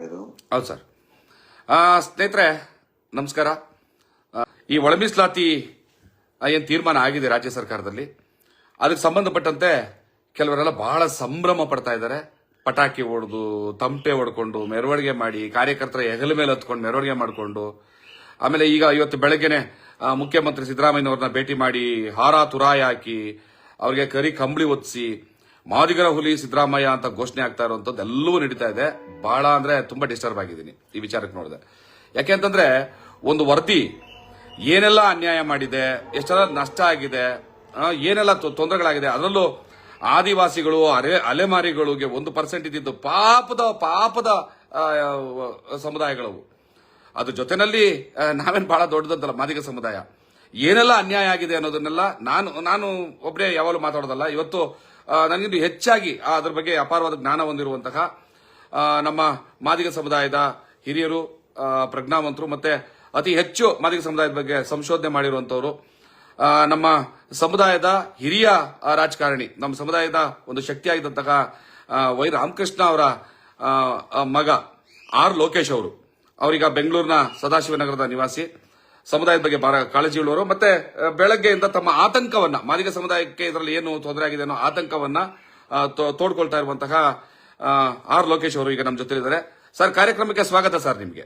ಹೌದು ಸರ್. ಸ್ನೇಹಿತರೆ, ನಮಸ್ಕಾರ. ಈ ಒಳ ಮೀಸಲಾತಿ ಏನು ತೀರ್ಮಾನ ಆಗಿದೆ ರಾಜ್ಯ ಸರ್ಕಾರದಲ್ಲಿ? ಅದಕ್ಕೆ ಸಂಬಂಧಪಟ್ಟಂತೆ ಕೆಲವರೆಲ್ಲ ಬಹಳ ಸಂಭ್ರಮ ಪಡ್ತಾ ಇದ್ದಾರೆ. ಪಟಾಕಿ ಹೊಡೆದು, ತಂಪೆ ಹೊಡ್ಕೊಂಡು, ಮೆರವಣಿಗೆ ಮಾಡಿ, ಕಾರ್ಯಕರ್ತರ ಹೆಗಲ ಮೇಲೆ ಹತ್ಕೊಂಡು, ಮೆರವಣಿಗೆ ಮಾಡಿಕೊಂಡು, ಆಮೇಲೆ ಈಗ ಇವತ್ತು ಬೆಳಗ್ಗೆನೆ ಮುಖ್ಯಮಂತ್ರಿ ಸಿದ್ದರಾಮಯ್ಯನವ್ರನ್ನ ಭೇಟಿ ಮಾಡಿ, ಹಾರ ತುರಾಯಿ ಹಾಕಿ, ಅವ್ರಿಗೆ ಕರಿ ಕಂಬಳಿ ಒತ್ತಿಸಿ ಮಾದಿಗರ ಹುಲಿ, ಸಿದ್ದರಾಮಯ್ಯ ಅಂತ ಘೋಷಣೆ ಆಗ್ತಾ ಇರುವಂತದ್ದು ಎಲ್ಲವೂ ನಡೀತಾ ಇದೆ. ಬಹಳ ಅಂದ್ರೆ ತುಂಬಾ ಡಿಸ್ಟರ್ಬ್ ಆಗಿದ್ದೀನಿ ಈ ವಿಚಾರಕ್ಕೆ ನೋಡಿದೆ ಯಾಕೆ ಅಂತಂದ್ರೆ ಒಂದು ವರದಿ ಏನೆಲ್ಲ ಅನ್ಯಾಯ ಮಾಡಿದೆ, ಎಷ್ಟೆಲ್ಲ ನಷ್ಟ ಆಗಿದೆ ಏನೆಲ್ಲ ತೊಂದರೆಗಳಾಗಿದೆ, ಅದರಲ್ಲೂ ಆದಿವಾಸಿಗಳು, ಅರೆ, ಅಲೆಮಾರಿಗಳಿಗೆ ಒಂದು ಪರ್ಸೆಂಟ್ ಇದ್ದಿದ್ದು ಪಾಪದ ಪಾಪದ ಸಮುದಾಯಗಳವು ಅದ್ರ ಜೊತೆನಲ್ಲಿ ನಾವೇನು ನಾವೇನ್ ಬಹಳ ದೊಡ್ಡದಂತಲ್ಲ ಮಾದಿಗ ಸಮುದಾಯ. ಏನೆಲ್ಲ ಅನ್ಯಾಯ ಆಗಿದೆ ಅನ್ನೋದನ್ನೆಲ್ಲ ನಾನು ನಾನು ಒಬ್ಬರೇ ಯಾವಾಗಲೂ ಮಾತಾಡೋದಲ್ಲ. ಇವತ್ತು ಆ, ನನಗಿಂತ ಹೆಚ್ಚಾಗಿ ಅದರ ಬಗ್ಗೆ ಅಪಾರವಾದ ಜ್ಞಾನ ಹೊಂದಿರುವಂತಹ ನಮ್ಮ ಮಾದಿಗ ಸಮುದಾಯದ ಹಿರಿಯರು ಪ್ರಜ್ಞಾವಂತರು ಮತ್ತೆ ಅತಿ ಹೆಚ್ಚು ಮಾದಿಗ ಸಮುದಾಯದ ಬಗ್ಗೆ ಸಂಶೋಧನೆ ಮಾಡಿರುವಂತವರು ನಮ್ಮ ಸಮುದಾಯದ ಹಿರಿಯ ರಾಜಕಾರಣಿ ನಮ್ಮ ಸಮುದಾಯದ ಒಂದು ಶಕ್ತಿಯಾಗಿದ್ದಂತಹ ವೈ ರಾಮಕೃಷ್ಣ ಅವರ ಮಗ ಆರ್ ಲೋಕೇಶ್ ಅವರು. ಅವರೀಗ ಬೆಂಗಳೂರಿನ ಸದಾಶಿವನಗರದ ನಿವಾಸಿ. ಸಮುದಾಯದ ಬಗ್ಗೆ ಬಹಳ ಕಾಳಜಿ ಉಳ್ಳವರು ಮತ್ತೆ ಬೆಳಗ್ಗೆಯಿಂದ ತಮ್ಮ ಆತಂಕವನ್ನ ಮಾದಿಗ ಸಮುದಾಯಕ್ಕೆ ಇದರಲ್ಲಿ ಏನು ತೊಂದರೆ ಆಗಿದೆ ಅನ್ನೋ ಆತಂಕವನ್ನ ತೋಡ್ಕೊಳ್ತಾ ಇರುವಂತಹ ಆರ್ ಲೋಕೇಶ್ ಅವರು ಈಗ ನಮ್ಮ ಜೊತೆ ಇದ್ದಾರೆ ಸರ್ ಕಾರ್ಯಕ್ರಮಕ್ಕೆ ಸ್ವಾಗತ ಸರ್ ನಿಮಗೆ.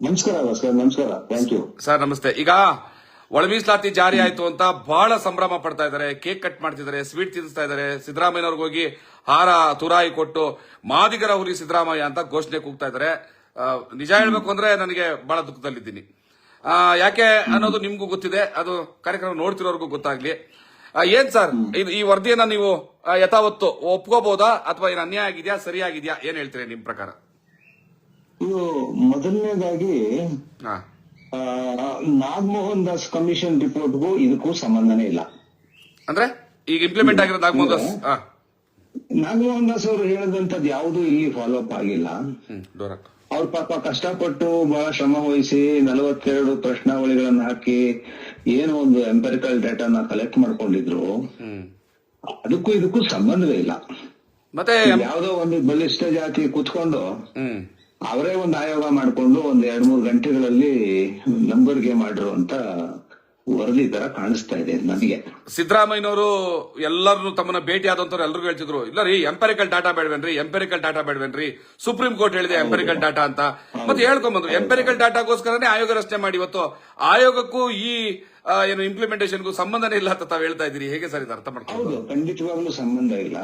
ನಮಸ್ಕಾರ ಭಾಸ್ಕರ್ ನಮಸ್ಕಾರ. ಥ್ಯಾಂಕ್ ಯು ಸರ್ ನಮಸ್ತೆ. ಈಗ ಒಳ ಮೀಸಲಾತಿ ಜಾರಿ ಆಯ್ತು ಅಂತ ಬಹಳ ಸಂಭ್ರಮ ಪಡ್ತಾ ಇದ್ದಾರೆ. ಕೇಕ್ ಕಟ್ ಮಾಡ್ತಿದ್ದಾರೆ ಸ್ವೀಟ್ ತಿನ್ನಿಸ್ತಾ ಇದ್ದಾರೆ. ಸಿದ್ದರಾಮಯ್ಯನವ್ರಿಗೆ ಹೋಗಿ ಹಾರ ತುರಾಯಿ ಕೊಟ್ಟು ಮಾದಿಗರ ಹುಲಿ ಸಿದ್ದರಾಮಯ್ಯ ಅಂತ ಘೋಷಣೆ ಕೂಗ್ತಾ ಇದ್ದಾರೆ. ನಿಜ ಹೇಳ್ಬೇಕು ಅಂದ್ರೆ ನನಗೆ ಬಹಳ ದುಃಖದಲ್ಲಿದ್ದೀನಿ. ಯಾಕೆ ಅನ್ನೋದು ನಿಮ್ಗೂ ಗೊತ್ತಿದೆ. ಅದು ಕಾರ್ಯಕ್ರಮ ನೋಡ್ತಿರೋರ್ಗೂ ಗೊತ್ತಾಗ್ಲಿ. ಏನ್ ಸರ್? ಈ ವರದಿಯನ್ನ ನೀವು ಯಥಾವತ್ತು ಒಪ್ಕೋಬಹುದಾ ಅಥವಾ ಏನು ಅನ್ಯಾಯ ಆಗಿದ್ಯಾ? ಸರಿಯಾಗಿದ್ಯಾ? ಏನ್ ಹೇಳ್ತೀರಿ ನಿಮ್ ಪ್ರಕಾರ? ಇದು ಮೊದಲನೇದಾಗಿ ನಾಗಮೋಹನ್ ದಾಸ್ ಕಮಿಷನ್ ರಿಪೋರ್ಟ್ಗೂ ಇದಕ್ಕೂ ಸಂಬಂಧನೇ ಇಲ್ಲ. ಅಂದ್ರೆ ಈಗ ಇಂಪ್ಲಿಮೆಂಟ್ ಆಗಿರೋ ನಾಗಮೋಹನ್ ದಾಸ್? ನಾಗಮೋಹನ್ ದಾಸ್ ಅವರು ಹೇಳಿದಂತದ್ದು ಯಾವುದು ಇಲ್ಲಿ ಫಾಲೋ ಅಪ್ ಆಗಿಲ್ಲ. ಅವ್ರ ಪಾಪ ಕಷ್ಟಪಟ್ಟು ಬಹಳ ಶ್ರಮ ವಹಿಸಿ ನಲವತ್ತೆರಡು ಪ್ರಶ್ನಾವಳಿಗಳನ್ನ ಹಾಕಿ ಏನೋ ಒಂದು ಎಂಪರಿಕಲ್ ಡೇಟಾನ ಕಲೆಕ್ಟ್ ಮಾಡ್ಕೊಂಡಿದ್ರು. ಅದಕ್ಕೂ ಇದಕ್ಕೂ ಸಂಬಂಧವೇ ಇಲ್ಲ. ಮತ್ತೆ ಯಾವ್ದೋ ಒಂದು ಬಲಿಷ್ಠ ಜಾತಿ ಕುತ್ಕೊಂಡು ಅವರೇ ಒಂದು ಆಯೋಗ ಮಾಡ್ಕೊಂಡು ಒಂದ್ ಎರಡ್ ಮೂರು ಗಂಟೆಗಳಲ್ಲಿ ನಂಬರ್ಗೆ ಮಾಡಿರುವಂತ ವರದಿ ತರ ಕಾಣಿಸ್ತಾ ಇದೆ ನನಗೆ ಸಿದ್ದರಾಮಯ್ಯನವರು ಎಲ್ಲರನ್ನು ತಮ್ಮನ್ನ ಭೇಟಿ ಆದಂತವ್ರು ಎಲ್ಲರೂ ಹೇಳ್ತಿದ್ರು ಇಲ್ಲ ರೀ ಎಂಪೆರಿಕಲ್ ಡಾಟಾ ಬೇಡವೇನ್ರಿ ಎಂಪೆರಿಕಲ್ ಡಾಟಾ ಬೇಡವೇನ್ರಿ ಸುಪ್ರೀಂ ಕೋರ್ಟ್ ಹೇಳಿದೆ ಎಂಪೆರಿಕಲ್ ಡಾಟಾ ಅಂತ. ಮತ್ತೆ ಹೇಳ್ಕೊಂಬಂದ್ರು ಎಂಪೆರಿಕಲ್ ಡಾಟಾಗೋಸ್ಕರನೇ ಆಯೋಗ ರಚನೆ ಮಾಡಿ ಇವತ್ತು. ಆಯೋಗಕ್ಕೂ ಈ ಏನು ಇಂಪ್ಲಿಮೆಂಟೇಷನ್ಗೂ ಸಂಬಂಧನೇ ಇಲ್ಲ ಅಂತ ತಾವ್ ಹೇಳ್ತಾ ಇದ್ದೀರಿ. ಹೇಗೆ ಸರ್ ಇದು ಅರ್ಥ ಮಾಡ್ಕೊಂಡು ಖಂಡಿತವಾಗ್ಲೂ ಸಂಬಂಧ ಇಲ್ಲ.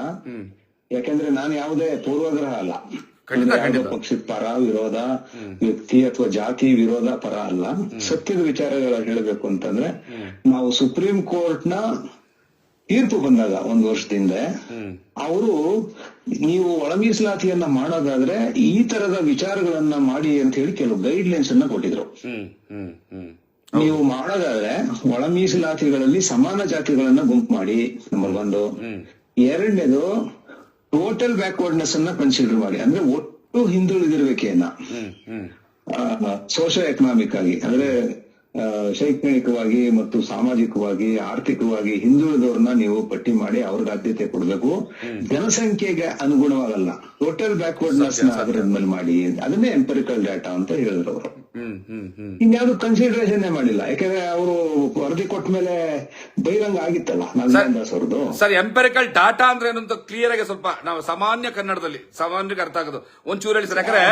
ಯಾಕಂದ್ರೆ ನಾನು ಯಾವುದೇ ಪೂರ್ವಗ್ರಹ ಅಲ್ಲ. ಖಂಡಿತ. ಪಕ್ಷದ ಪರ ವಿರೋಧ ವ್ಯಕ್ತಿ ಅಥವಾ ಜಾತಿ ವಿರೋಧ ಪರ ಅಲ್ಲ. ಸತ್ಯದ ವಿಚಾರಗಳ ಹೇಳಬೇಕು ಅಂತಂದ್ರೆ ನಾವು ಸುಪ್ರೀಂ ಕೋರ್ಟ್ನ ತೀರ್ಪು ಬಂದಾಗ ಒಂದ್ ವರ್ಷದಿಂದ ಅವರು ನೀವು ಒಳ ಮೀಸಲಾತಿಯನ್ನ ಮಾಡೋದಾದ್ರೆ ಈ ತರದ ವಿಚಾರಗಳನ್ನ ಮಾಡಿ ಅಂತ ಹೇಳಿ ಕೆಲವು ಗೈಡ್ ಲೈನ್ಸ್ ಅನ್ನ ಕೊಟ್ಟಿದ್ರು. ನೀವು ಮಾಡೋದಾದ್ರೆ ಒಳ ಮೀಸಲಾತಿಗಳಲ್ಲಿ ಸಮಾನ ಜಾತಿಗಳನ್ನ ಗುಂಪು ಮಾಡಿ ನಂಬರ್ ಒಂದು. ಎರಡನೇದು ಟೋಟಲ್ ಬ್ಯಾಕ್ವರ್ಡ್ನೆಸ್ ಅನ್ನ ಕನ್ಸಿಡರ್ ಮಾಡಿ ಅಂದ್ರೆ ಒಟ್ಟು ಹಿಂದುಳಿದಿರುವಿಕೆಯನ್ನ. ಸೋಷಿಯೋ ಹ್ಮ್. ಎಕನಾಮಿಕ್ ಆಗಿ ಅಂದ್ರೆ ಶೈಕ್ಷಣಿಕವಾಗಿ ಮತ್ತು ಸಾಮಾಜಿಕವಾಗಿ ಆರ್ಥಿಕವಾಗಿ ಹಿಂದುಳಿದವ್ರನ್ನ ನೀವು ಪಟ್ಟಿ ಮಾಡಿ ಅವ್ರಿಗೆ ಆದ್ಯತೆ ಕೊಡಬೇಕು. ಜನಸಂಖ್ಯೆಗೆ ಅನುಗುಣವಾಗಲ್ಲ. ಟೋಟಲ್ ಬ್ಯಾಕ್ವರ್ಡ್ನೆಸ್ನ ಅದರ ಮೇಲೆ ಮಾಡಿ. ಅದನ್ನೇ ಎಂಪರಿಕಲ್ ಡಾಟಾ ಅಂತ ಹೇಳಿದ್ರು ಅವರು. ಇನ್ಯಾವುದು ಕನ್ಸಿಡರೇಷನ್ ಮಾಡಿಲ್ಲ. ಯಾಕಂದ್ರೆ ಅವರು ವರದಿ ಕೊಟ್ಟ ಮೇಲೆ ಬಹಿರಂಗ ಆಗಿತ್ತಲ್ಲ ಅವ್ರದ್ದು ಸರ್ ಎಂಪೆರಿಕಲ್ ಡಾಟಾ ಅಂದ್ರೆ ಏನಂತ ಕ್ಲಿಯರ್ ಆಗಿ ಸ್ವಲ್ಪ ನಾವು ಸಾಮಾನ್ಯ ಕನ್ನಡದಲ್ಲಿ ಸಾಮಾನ್ಯಕ್ಕೆ ಅರ್ಥ ಆಗೋದು. ಒಂಚೂರು ಹೇಳಿ ಸರ್ ಯಾಕಂದ್ರೆ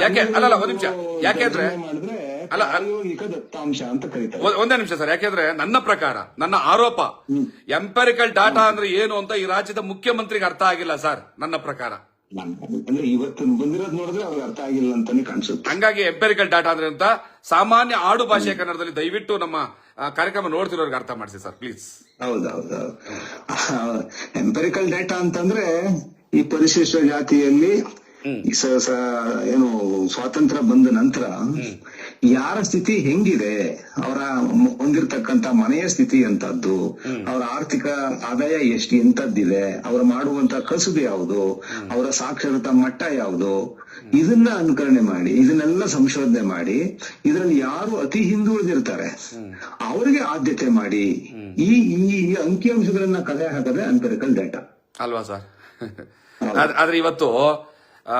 ಯಾಕೆ ಅಲ್ಲಲ್ಲ ಒಂದ್ ನಿಮಿಷ. ಯಾಕೆಂದ್ರೆ ಅಲ್ಲ. ದತ್ತಾಂಶ ಅಂತ ಕರೀತಾರೆ. ಒಂದ್- ನಿಮಿಷ ಸರ್ ಯಾಕೆಂದ್ರೆ ನನ್ನ ಪ್ರಕಾರ ನನ್ನ ಆರೋಪ ಎಂಪೆರಿಕಲ್ ಡಾಟಾ ಅಂದ್ರೆ ಏನು ಅಂತ ಈ ರಾಜ್ಯದ ಮುಖ್ಯಮಂತ್ರಿಗೆ ಅರ್ಥ ಆಗಿಲ್ಲ ಸರ್ ನನ್ನ ಪ್ರಕಾರ. ಅಂದ್ರೆ ಇವತ್ತು ಬಂದಿರೋದು ನೋಡಿದ್ರೆ ಅವ್ರಿಗೆ ಅರ್ಥ ಆಗಿಲ್ಲ ಅಂತಾನೆ ಕಾಣಿಸುತ್ತೆ. ಹಂಗಾಗಿ ಎಂಪೆರಿಕಲ್ ಡಾಟಾ ಅಂದ್ರೆ ಅಂತ ಸಾಮಾನ್ಯ ಆಡು ಭಾಷೆಯ ಕನ್ನಡದಲ್ಲಿ ದಯವಿಟ್ಟು ನಮ್ಮ ಕಾರ್ಯಕ್ರಮ ನೋಡ್ತಿರೋರ್ಗೆ ಅರ್ಥ ಮಾಡಿಸಿ ಸರ್ ಪ್ಲೀಸ್ ಹೌದೌದು ಎಂಪೆರಿಕಲ್ ಡೇಟಾ ಅಂತಂದ್ರೆ ಈ ಪರಿಶಿಷ್ಟ ಜಾತಿಯಲ್ಲಿ ಏನು ಸ್ವಾತಂತ್ರ್ಯ ಬಂದ ನಂತರ ಯಾರ ಸ್ಥಿತಿ ಹೆಂಗಿದೆ ಅವರ ಹೊಂದಿರತಕ್ಕಂತ ಮನೆಯ ಸ್ಥಿತಿ ಎಂತದ್ದು ಅವರ ಆರ್ಥಿಕ ಆದಾಯ ಎಷ್ಟು ಎಂತದ್ದಿದೆ ಅವರು ಮಾಡುವಂತ ಕಸುಬು ಯಾವುದು ಅವರ ಸಾಕ್ಷರತಾ ಮಟ್ಟ ಯಾವುದು ಇದನ್ನ ಅನುಕರಣೆ ಮಾಡಿ ಇದನ್ನೆಲ್ಲ ಸಂಶೋಧನೆ ಮಾಡಿ ಇದರಲ್ಲಿ ಯಾರು ಅತಿ ಹಿಂದುಳಿದಿರ್ತಾರೆ ಅವರಿಗೆ ಆದ್ಯತೆ ಮಾಡಿ ಈ ಈ ಈ ಅಂಕಿಅಂಶಗಳನ್ನ ಕಲೆ ಹಾಕದೆ ಅಂಪೆರಿಕಲ್ ಡೇಟಾ. ಅಲ್ವಾ ಸರ್? ಆದ್ರೆ ಇವತ್ತು ಆ,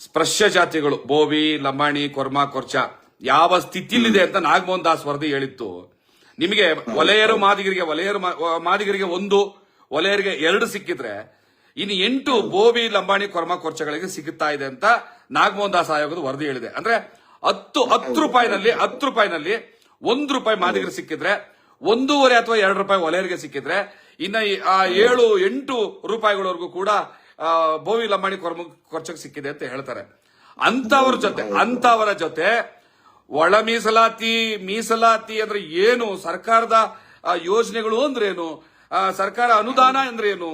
ಸ್ಪರ್ಶ ಜಾತಿಗಳು ಬೋವಿ ಲಂಬಾಣಿ ಕೊರ್ಮಾ ಕೊರ್ಚ ಯಾವ ಸ್ಥಿತಿಯಲ್ಲಿದೆ ಅಂತ ನಾಗಮೋಹನ್ ದಾಸ್ ವರದಿ ಹೇಳಿತ್ತು. ನಿಮಗೆ ವಲಯರು ಮಾದಿಗರಿಗೆ ವಲಯರು ಮಾದಿಗರಿಗೆ ಒಂದು ವಲಯರಿಗೆ ಎರಡು ಸಿಕ್ಕಿದ್ರೆ, ಇನ್ನು ಎಂಟು ಬೋಬಿ ಲಂಬಾಣಿ ಕೊರ್ಮ ಕೊರ್ಚಗಳಿಗೆ ಸಿಗುತ್ತಾ ಇದೆ ಅಂತ ನಾಗಮೋಹನ್ ದಾಸ್ ಆಯೋಗದ ವರದಿ ಹೇಳಿದೆ. ಅಂದ್ರೆ ಹತ್ತು ಹತ್ತು ರೂಪಾಯಿನಲ್ಲಿ ಹತ್ತು ರೂಪಾಯಿನಲ್ಲಿ ಒಂದು ರೂಪಾಯಿ ಮಾದಿಗರಿಗೆ ಸಿಕ್ಕಿದ್ರೆ, ಒಂದೂವರೆ ಅಥವಾ ಎರಡು ರೂಪಾಯಿ ವಲಯರಿಗೆ ಸಿಕ್ಕಿದ್ರೆ, ಇನ್ನ ಆ, ಏಳು, ಎಂಟು ರೂಪಾಯಿಗಳವರೆಗೂ ಕೂಡ ಬೋವಿ ಲಂಬಾಣಿ ಕೊರ್ಮ ಕೊರ್ಚಕ್ಕೆ ಸಿಕ್ಕಿದೆ ಅಂತ ಹೇಳ್ತಾರೆ. ಅಂತವರ ಜೊತೆ ಅಂತವರ ಜೊತೆ ಒಳ ಮೀಸಲಾತಿ ಮೀಸಲಾತಿ ಅಂದ್ರೆ ಏನು? ಸರ್ಕಾರದ ಯೋಜನೆಗಳು ಅಂದ್ರೆ ಏನು ಸರ್ಕಾರ ಅನುದಾನ ಅಂದ್ರೆ ಏನು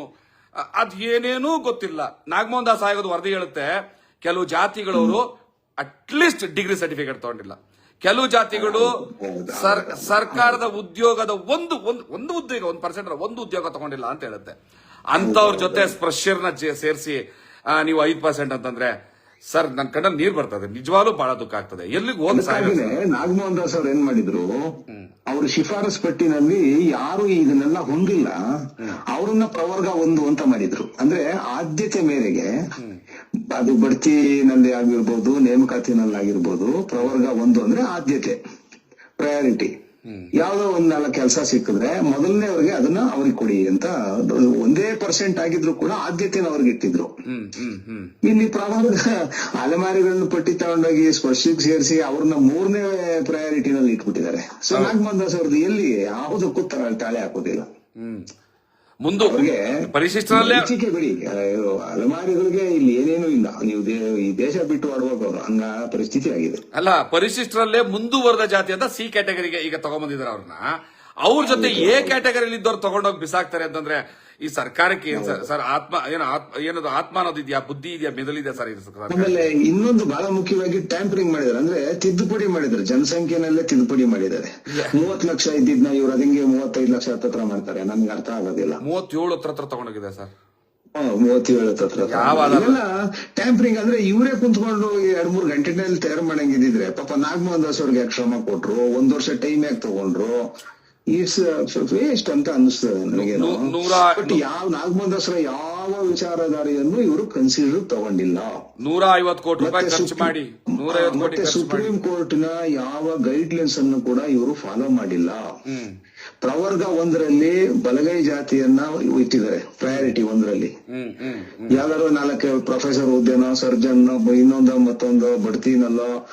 ಆ, ಅದ್ ಏನೇನೂ ಗೊತ್ತಿಲ್ಲ. ನಾಗಮೋಹನ್ ದಾಸ್ ಆಯೋಗದ ವರದಿ ಹೇಳುತ್ತೆ ಕೆಲವು ಜಾತಿಗಳವರು ಅಟ್ಲೀಸ್ಟ್ ಡಿಗ್ರಿ ಸರ್ಟಿಫಿಕೇಟ್ ತಗೊಂಡಿಲ್ಲ. ಕೆಲವು ಜಾತಿಗಳು ಸರ್ ಸರ್ಕಾರದ ಉದ್ಯೋಗದ ಒಂದು ಒಂದು ಉದ್ಯೋಗ ಒಂದು ಪರ್ಸೆಂಟ್ ಒಂದು ಉದ್ಯೋಗ ತಗೊಂಡಿಲ್ಲ ಅಂತ ಹೇಳುತ್ತೆ. ಅಂತವ್ರ ಜೊತೆ ಸ್ಪರ್ಶರ್ನ ಸೇರಿಸಿ ನೀವು ಐದು ಪರ್ಸೆಂಟ್ ಅಂತಂದ್ರೆ ಸರ್ ನನ್ನ ಕಣ್ಣಲ್ಲಿ ನೀರ್ ಬರ್ತದೆ. ನಿಜವಾಗ್ಲೂ ಬಹಳ ದುಃಖ ಆಗ್ತದೆ. ಎಲ್ಲಿಗೆ ಹೋದ್ ನಾಗಮೋಹನ್ ದಾಸ್ ಅವ್ರು ಏನ್ ಮಾಡಿದ್ರು? ಅವ್ರ ಶಿಫಾರಸ್ ಪಟ್ಟಿನಲ್ಲಿ ಯಾರು ಇದನ್ನೆಲ್ಲ ಹೊಂದಿಲ್ಲ. ಅವರನ್ನ ಪ್ರವರ್ಗ ಒಂದು ಅಂತ ಮಾಡಿದ್ರು. ಅಂದ್ರೆ ಆದ್ಯತೆ ಮೇರೆಗೆ ಅದು ಬಡ್ತಿನಲ್ಲಿ ಆಗಿರ್ಬೋದು ನೇಮಕಾತಿನಲ್ಲಿ ಆಗಿರ್ಬೋದು ಪ್ರವರ್ಗ ಒಂದು ಅಂದ್ರೆ ಆದ್ಯತೆ ಪ್ರಯಾರಿಟಿ ಯಾವ್ದೋ ಒಂದ್ ನಾಲ್ಕು ಕೆಲಸ ಸಿಕ್ಕಿದ್ರೆ ಮೊದಲನೇ ಅವ್ರಿಗೆ ಅದನ್ನ ಅವ್ರಿಗೆ ಕೊಡಿ ಅಂತ ಒಂದೇ ಪರ್ಸೆಂಟ್ ಆಗಿದ್ರು ಕೂಡ ಆದ್ಯತೆನ ಅವ್ರಿಗೆ ಇಟ್ಟಿದ್ರು. ಇಲ್ಲಿ ಪ್ರಮಾಣದ ಅಲೆಮಾರಿಗಳನ್ನ ಪಟ್ಟಿ ತಗೊಂಡೋಗಿ ಸ್ಪರ್ಶಕ್ಕೆ ಸೇರಿಸಿ ಅವ್ರನ್ನ ಮೂರನೇ ಪ್ರಯಾರಿಟಿನಲ್ಲಿ ಇಟ್ಬಿಟ್ಟಿದ್ದಾರೆ. ಸೊ ನಾಗಮನ್ ದಾಸ್ ಅವ್ರದ್ದು ಎಲ್ಲಿ ಯಾವುದಕ್ಕೂ ತರ ತಾಳೆ ಹಾಕೋದಿಲ್ಲ. ಮುಂದು ಪರಿಶಿಷ್ಟರಲ್ಲೇ ಟೀಕೆ ಬಿಡಿ ಅಲೆಮಾರಿಗಳಿಗೆ ಇಲ್ಲಿ ಏನೇನು ಇಲ್ಲ. ನೀವು ಈ ದೇಶ ಬಿಟ್ಟು ಆಡುವಾಗ ಅವ್ರು. ಹಂಗ ಪರಿಸ್ಥಿತಿ ಆಗಿದೆ. ಅಲ್ಲ ಪರಿಶಿಷ್ಟರಲ್ಲೇ ಮುಂದುವರೆದ ಜಾತಿ ಅಂತ ಸಿ ಕ್ಯಾಟಗರಿಗೆ ಈಗ ತಗೊಂಬಂದಿದ್ದಾರೆ ಅವ್ರನ್ನ. ಅವ್ರ ಜೊತೆ ಎ ಕ್ಯಾಟಗರಿಲಿ ಇದ್ದವ್ರು ತಗೊಂಡೋಗಿ ಬಿಸಾಕ್ತಾರೆ ಅಂತಂದ್ರೆ ಈ ಸರ್ಕಾರಕ್ಕೆ ಏನ್ ಸರ್ ಸರ್ ಆತ್ಮ ಏನ ಆತ್ಮ ಏನದು ಆತ್ಮ ಅನ್ನೋದಿದ್ಯಾ? ಬುದ್ಧಿ ಇದೆಯಾ? ಮೆದುಳಿದೆಯಾ ಸರ್ ಇದು ಸರ್ಕಾರ ಆಮೇಲೆ ಇನ್ನೊಂದು ಬಹಳ ಮುಖ್ಯವಾಗಿ ಟ್ಯಾಂಪರಿಂಗ್ ಮಾಡಿದ್ದಾರೆ. ಅಂದ್ರೆ ತಿದ್ದುಪಡಿ ಮಾಡಿದ್ದಾರೆ. ಜನಸಂಖ್ಯೆನಲ್ಲೇ ತಿದ್ದುಪಡಿ ಮಾಡಿದ್ದಾರೆ. ಮೂವತ್ ಲಕ್ಷ ಇದ್ದಿದ್ನ ಇವ್ರು ಅದಂಗೆ ಮೂವತ್ತೈದು ಲಕ್ಷ ಹತ್ರ ಮಾಡ್ತಾರೆ. ನನ್ಗೆ ಅರ್ಥ ಆಗೋದಿಲ್ಲ. ಮೂವತ್ತೇಳು ಹತ್ರ ಹತ್ರ ತಗೊಂಡೋಗಿದೆ ಸರ್? ಮೂವತ್ತೇಳು ಹತ್ರ ಟ್ಯಾಂಪರಿಂಗ್ ಅಂದ್ರೆ ಇವರೇ ಕುಂತ್ಕೊಂಡು ಎರಡ್ ಮೂರ್ ಗಂಟೆನಲ್ಲಿ ತಯಾರು ಮಾಡಂಗಿದ್ರೆ ಪಾಪ ನಾಗಮೋಹನ್ ದಾಸ್ ಅವ್ರಿಗೆ ಶ್ರಮ ಕೊಟ್ರು. ಒಂದ್ ವರ್ಷ ಟೈಮ್ ಯಾಕೆ ತಗೊಂಡ್ರು? ಇಟ್ಸ್ ವೇಸ್ಟ್ ಅಂತ ಅನಿಸ್ತದೆ ನನಗೆ ಬಟ್ ಯಾವ ನಾಗಮೋಹನ್ ದಸರಾ ಯಾವ ವಿಚಾರಧಾರೆಯನ್ನು ಇವರು ಕನ್ಸಿಡರ್ ತಗೊಂಡಿಲ್ಲ. ನೂರ ಐವತ್ತು ಕೋಟಿ ರೂಪಾಯಿ ಖರ್ಚು ಮಾಡಿ. ಮತ್ತೆ ಸುಪ್ರೀಂ ಕೋರ್ಟ್ನ ಯಾವ ಗೈಡ್ಲೈನ್ಸ್ ಅನ್ನು ಕೂಡ ಇವರು ಫಾಲೋ ಮಾಡಿಲ್ಲ. ಪ್ರವರ್ಗ ಒಂದರಲ್ಲಿ ಬಲಗೈ ಜಾತಿಯನ್ನ ಇಟ್ಟಿದ್ದಾರೆ. ಪ್ರಯಾರಿಟಿ ಒಂದರಲ್ಲಿ. ಯಾವ್ದಾದ್ರು ನಾಲ್ಕು ಪ್ರೊಫೆಸರ್ ಹುದ್ದೆನೋ ಸರ್ಜನ್ ಇನ್ನೊಂದು ಮತ್ತೊಂದು ಬಡ್ತಿನಲ್ಲೋ